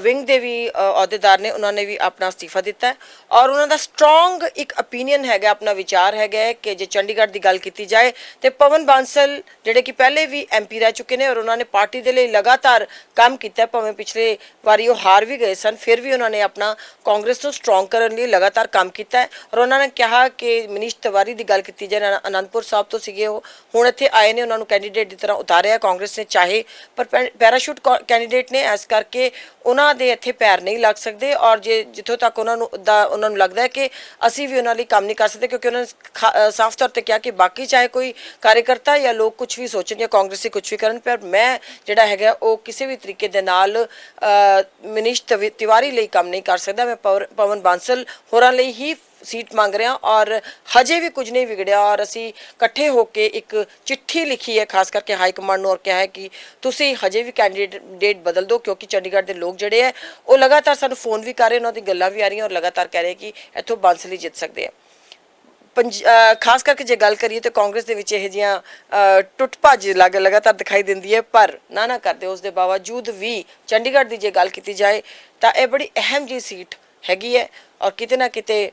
ਵਿੰਗ ਦੇ ਵੀ ਅਹੁਦੇਦਾਰ ਨੇ, ਉਹਨਾਂ ਨੇ ਵੀ ਆਪਣਾ ਅਸਤੀਫਾ ਦਿੱਤਾ ਹੈ। ਔਰ ਉਹਨਾਂ ਦਾ ਸਟਰੋਂਗ ਇੱਕ opinion ਹੈਗਾ, ਆਪਣਾ ਵਿਚਾਰ ਹੈਗਾ ਕਿ ਜੇ ਚੰਡੀਗੜ੍ਹ ਦੀ ਗੱਲ ਕੀਤੀ ਜਾਏ, ਤੇ ਪਵਨ ਬਾਂਸਲ ਜਿਹੜੇ ਕਿ ਪਹਿਲੇ ਵੀ ਐਮਪੀ ਰਹਿ ਚੁੱਕੇ ਨੇ ਔਰ ਉਹਨਾਂ ਨੇ ਪਾਰਟੀ ਦੇ ਲਈ ਲਗਾਤਾਰ ਕੰਮ ਕੀਤਾ ਭਾਵੇਂ ਪਿਛਲੇ ਵਾਰੀ ਉਹ ਹਾਰ ਵੀ ਗਏ ਸਨ, ਫਿਰ ਵੀ ਉਹਨਾਂ ਨੇ ਆਪਣਾ ਕਾਂਗਰਸ ਨੂੰ ਸਟਰੋਂਗ ਕਰਨ ਲਈ ਲਗਾਤਾਰ ਕੰਮ ਕੀਤਾ ਹੈ। ਔਰ ਉਹਨਾਂ ਨੇ ਕਿਹਾ ਕਿ ਮਨੀਸ਼ ਤਿਵਾਰੀ ਦੀ ਗੱਲ ਕੀਤੀ ਜਾਏ ਅਨੰਦਪੁਰ ਸਾਹਿਬ ਤੋਂ ਸੀਗੇ ਉਹ, ਹੁਣ ਇੱਥੇ ਆਏ ਨੇ, ਉਹਨਾਂ ਨੂੰ ਕੈਂਡੀਡੇਟ ਦੀ ਤਰ੍ਹਾਂ ਉਤਾਰਿਆ ਕਾਂਗਰਸ ਨੇ, ਚਾਹੇ ਪਰ ਪੈ- ਪੈਰਾਸ਼ੂਟ ਕਾ- ਕੈਂਡੀਡੇਟ ਨੇ, ਇਸ ਕਰਕੇ ਉਹਨਾਂ ਦੇ ਇੱਥੇ ਪੈਰ ਨਹੀਂ ਲੱਗ ਸਕਦੇ ਔਰ ਜੇ ਜਿੱਥੋਂ ਤੱਕ ਉਹਨਾਂ ਨੂੰ ਦਾ ਉਹਨਾਂ ਨੂੰ ਲੱਗਦਾ ਹੈ ਕਿ ਅਸੀਂ ਵੀ ਉਹਨਾਂ ਲਈ ਕੰਮ ਨਹੀਂ ਕਰ ਸਕਦੇ ਕਿਉਂਕਿ ਉਹਨਾਂ ਨੇ ਖਾ- ਸਾਫ਼ ਤੌਰ ਤੇ ਕਿਹਾ ਕਿ ਬਾਕੀ ਚਾਹੇ ਕੋਈ ਕਾਰਜਕਰਤਾ ਜਾਂ ਲੋਕ ਕੁਝ ਵੀ ਸੋਚਣ ਜਾਂ ਕਾਂਗਰਸੀ ਕੁਝ ਵੀ ਕਰਨ, ਪਰ ਮੈਂ ਜਿਹੜਾ ਹੈਗਾ ਉਹ ਕਿਸੇ ਵੀ ਤਰੀਕੇ ਦੇ ਨਾਲ ਮਨੀਸ਼ ਤਵੀ- ਤਿਵਾਰੀ ਲਈ ਕੰਮ ਨਹੀਂ ਕਰ ਸਕਦਾ। ਮੈਂ ਪਵਰ- ਪਵਨ ਬਾਂਸਲ ਹੋਰਾਂ ਲਈ ਹੀ ਸੀਟ ਮੰਗ ਰਿਹਾ ਔਰ ਹਜੇ ਵੀ ਕੁਝ ਨਹੀਂ ਵਿਗੜਿਆ ਔਰ ਅਸੀਂ ਇਕੱਠੇ ਹੋ ਕੇ ਇੱਕ ਚਿੱਠੀ ਲਿਖੀ ਹੈ, ਖਾਸ ਕਰਕੇ ਹਾਈ ਕਮਾਂਡ ਨੂੰ ਔਰ ਕਿਹਾ ਹੈ ਕਿ ਤੁਸੀਂ ਹਜੇ ਵੀ ਕੈਂਡੀਡੇਟ ਬਦਲ ਦਿਓ ਕਿਉਂਕਿ ਚੰਡੀਗੜ੍ਹ ਦੇ ਲੋਕ ਜਿਹੜੇ ਹੈ, ਉਹ ਲਗਾਤਾਰ ਸਾਨੂੰ ਫੋਨ ਵੀ ਕਰ ਰਹੇ ਉਹਨਾਂ ਦੀ ਗੱਲਾਂ ਵੀ ਆ ਰਹੀਆਂ ਔਰ ਲਗਾਤਾਰ ਕਹਿ ਰਹੇ ਕਿ ਇੱਥੋਂ ਬਾਂਸਲੀ ਜਿੱਤ ਸਕਦੇ ਆ ਪੰਜ ਖਾਸ ਕਰਕੇ ਜੇ ਗੱਲ ਕਰੀਏ ਤਾਂ ਕਾਂਗਰਸ ਦੇ ਵਿੱਚ ਇਹ ਜੀਆਂ ਟੁੱਟ ਭੱਜ ਲੱਗ ਲਗਾਤਾਰ ਦਿਖਾਈ ਦਿੰਦੀ ਹੈ, ਪਰ ਨਾ ਨਾ ਕਰਦੇ ਉਸ ਦੇ ਬਾਵਜੂਦ ਵੀ ਚੰਡੀਗੜ੍ਹ ਦੀ ਜੇ ਗੱਲ ਕੀਤੀ ਜਾਏ ਤਾਂ ਇਹ ਬੜੀ ਅਹਿਮ ਜੀ ਸੀਟ ਹੈਗੀ ਹੈ ਔਰ ਕਿਤੇ ਨਾ ਕਿਤੇ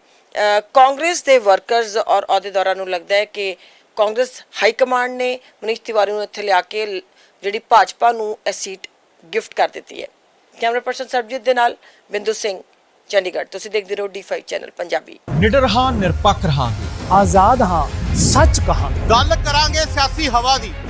ਕਾਂਗਰਸ ਦੇ ਵਰਕਰਸ ਔਰ ਅਹੁਦੇਦਾਰਾਂ ਨੂੰ ਲੱਗਦਾ ਹੈ ਕਿ ਕਾਂਗਰਸ ਹਾਈ ਕਮਾਂਡ ਨੇ ਮਨੀਸ਼ ਤਿਵਾਰੀ ਨੂੰ ਇੱਥੇ ਲਿਆ ਕੇ ਜਿਹੜੀ ਭਾਜਪਾ ਨੂੰ ਇਹ ਸੀਟ ਗਿਫਟ ਕਰ ਦਿੱਤੀ ਹੈ। ਕੈਮਰਾ ਪਰਸਨ ਸਰਬਜੀਤ ਦੇ ਨਾਲ ਬਿੰਦੂ ਸਿੰਘ ਚੰਡੀਗੜ੍ਹ। ਤੁਸੀਂ ਦੇਖਦੇ ਰਹੋ D5 ਚੈਨਲ ਪੰਜਾਬੀ। ਨਿਡਰ ਹਾਂ ਨਿਰਪੱਖ ਰਹਾਂਗੇ। ਆਜ਼ਾਦ ਹਾਂ ਸੱਚ ਕਹਾਂਗੇ। ਗੱਲ ਕਰਾਂਗੇ ਸਿਆਸੀ ਹਵਾ ਦੀ।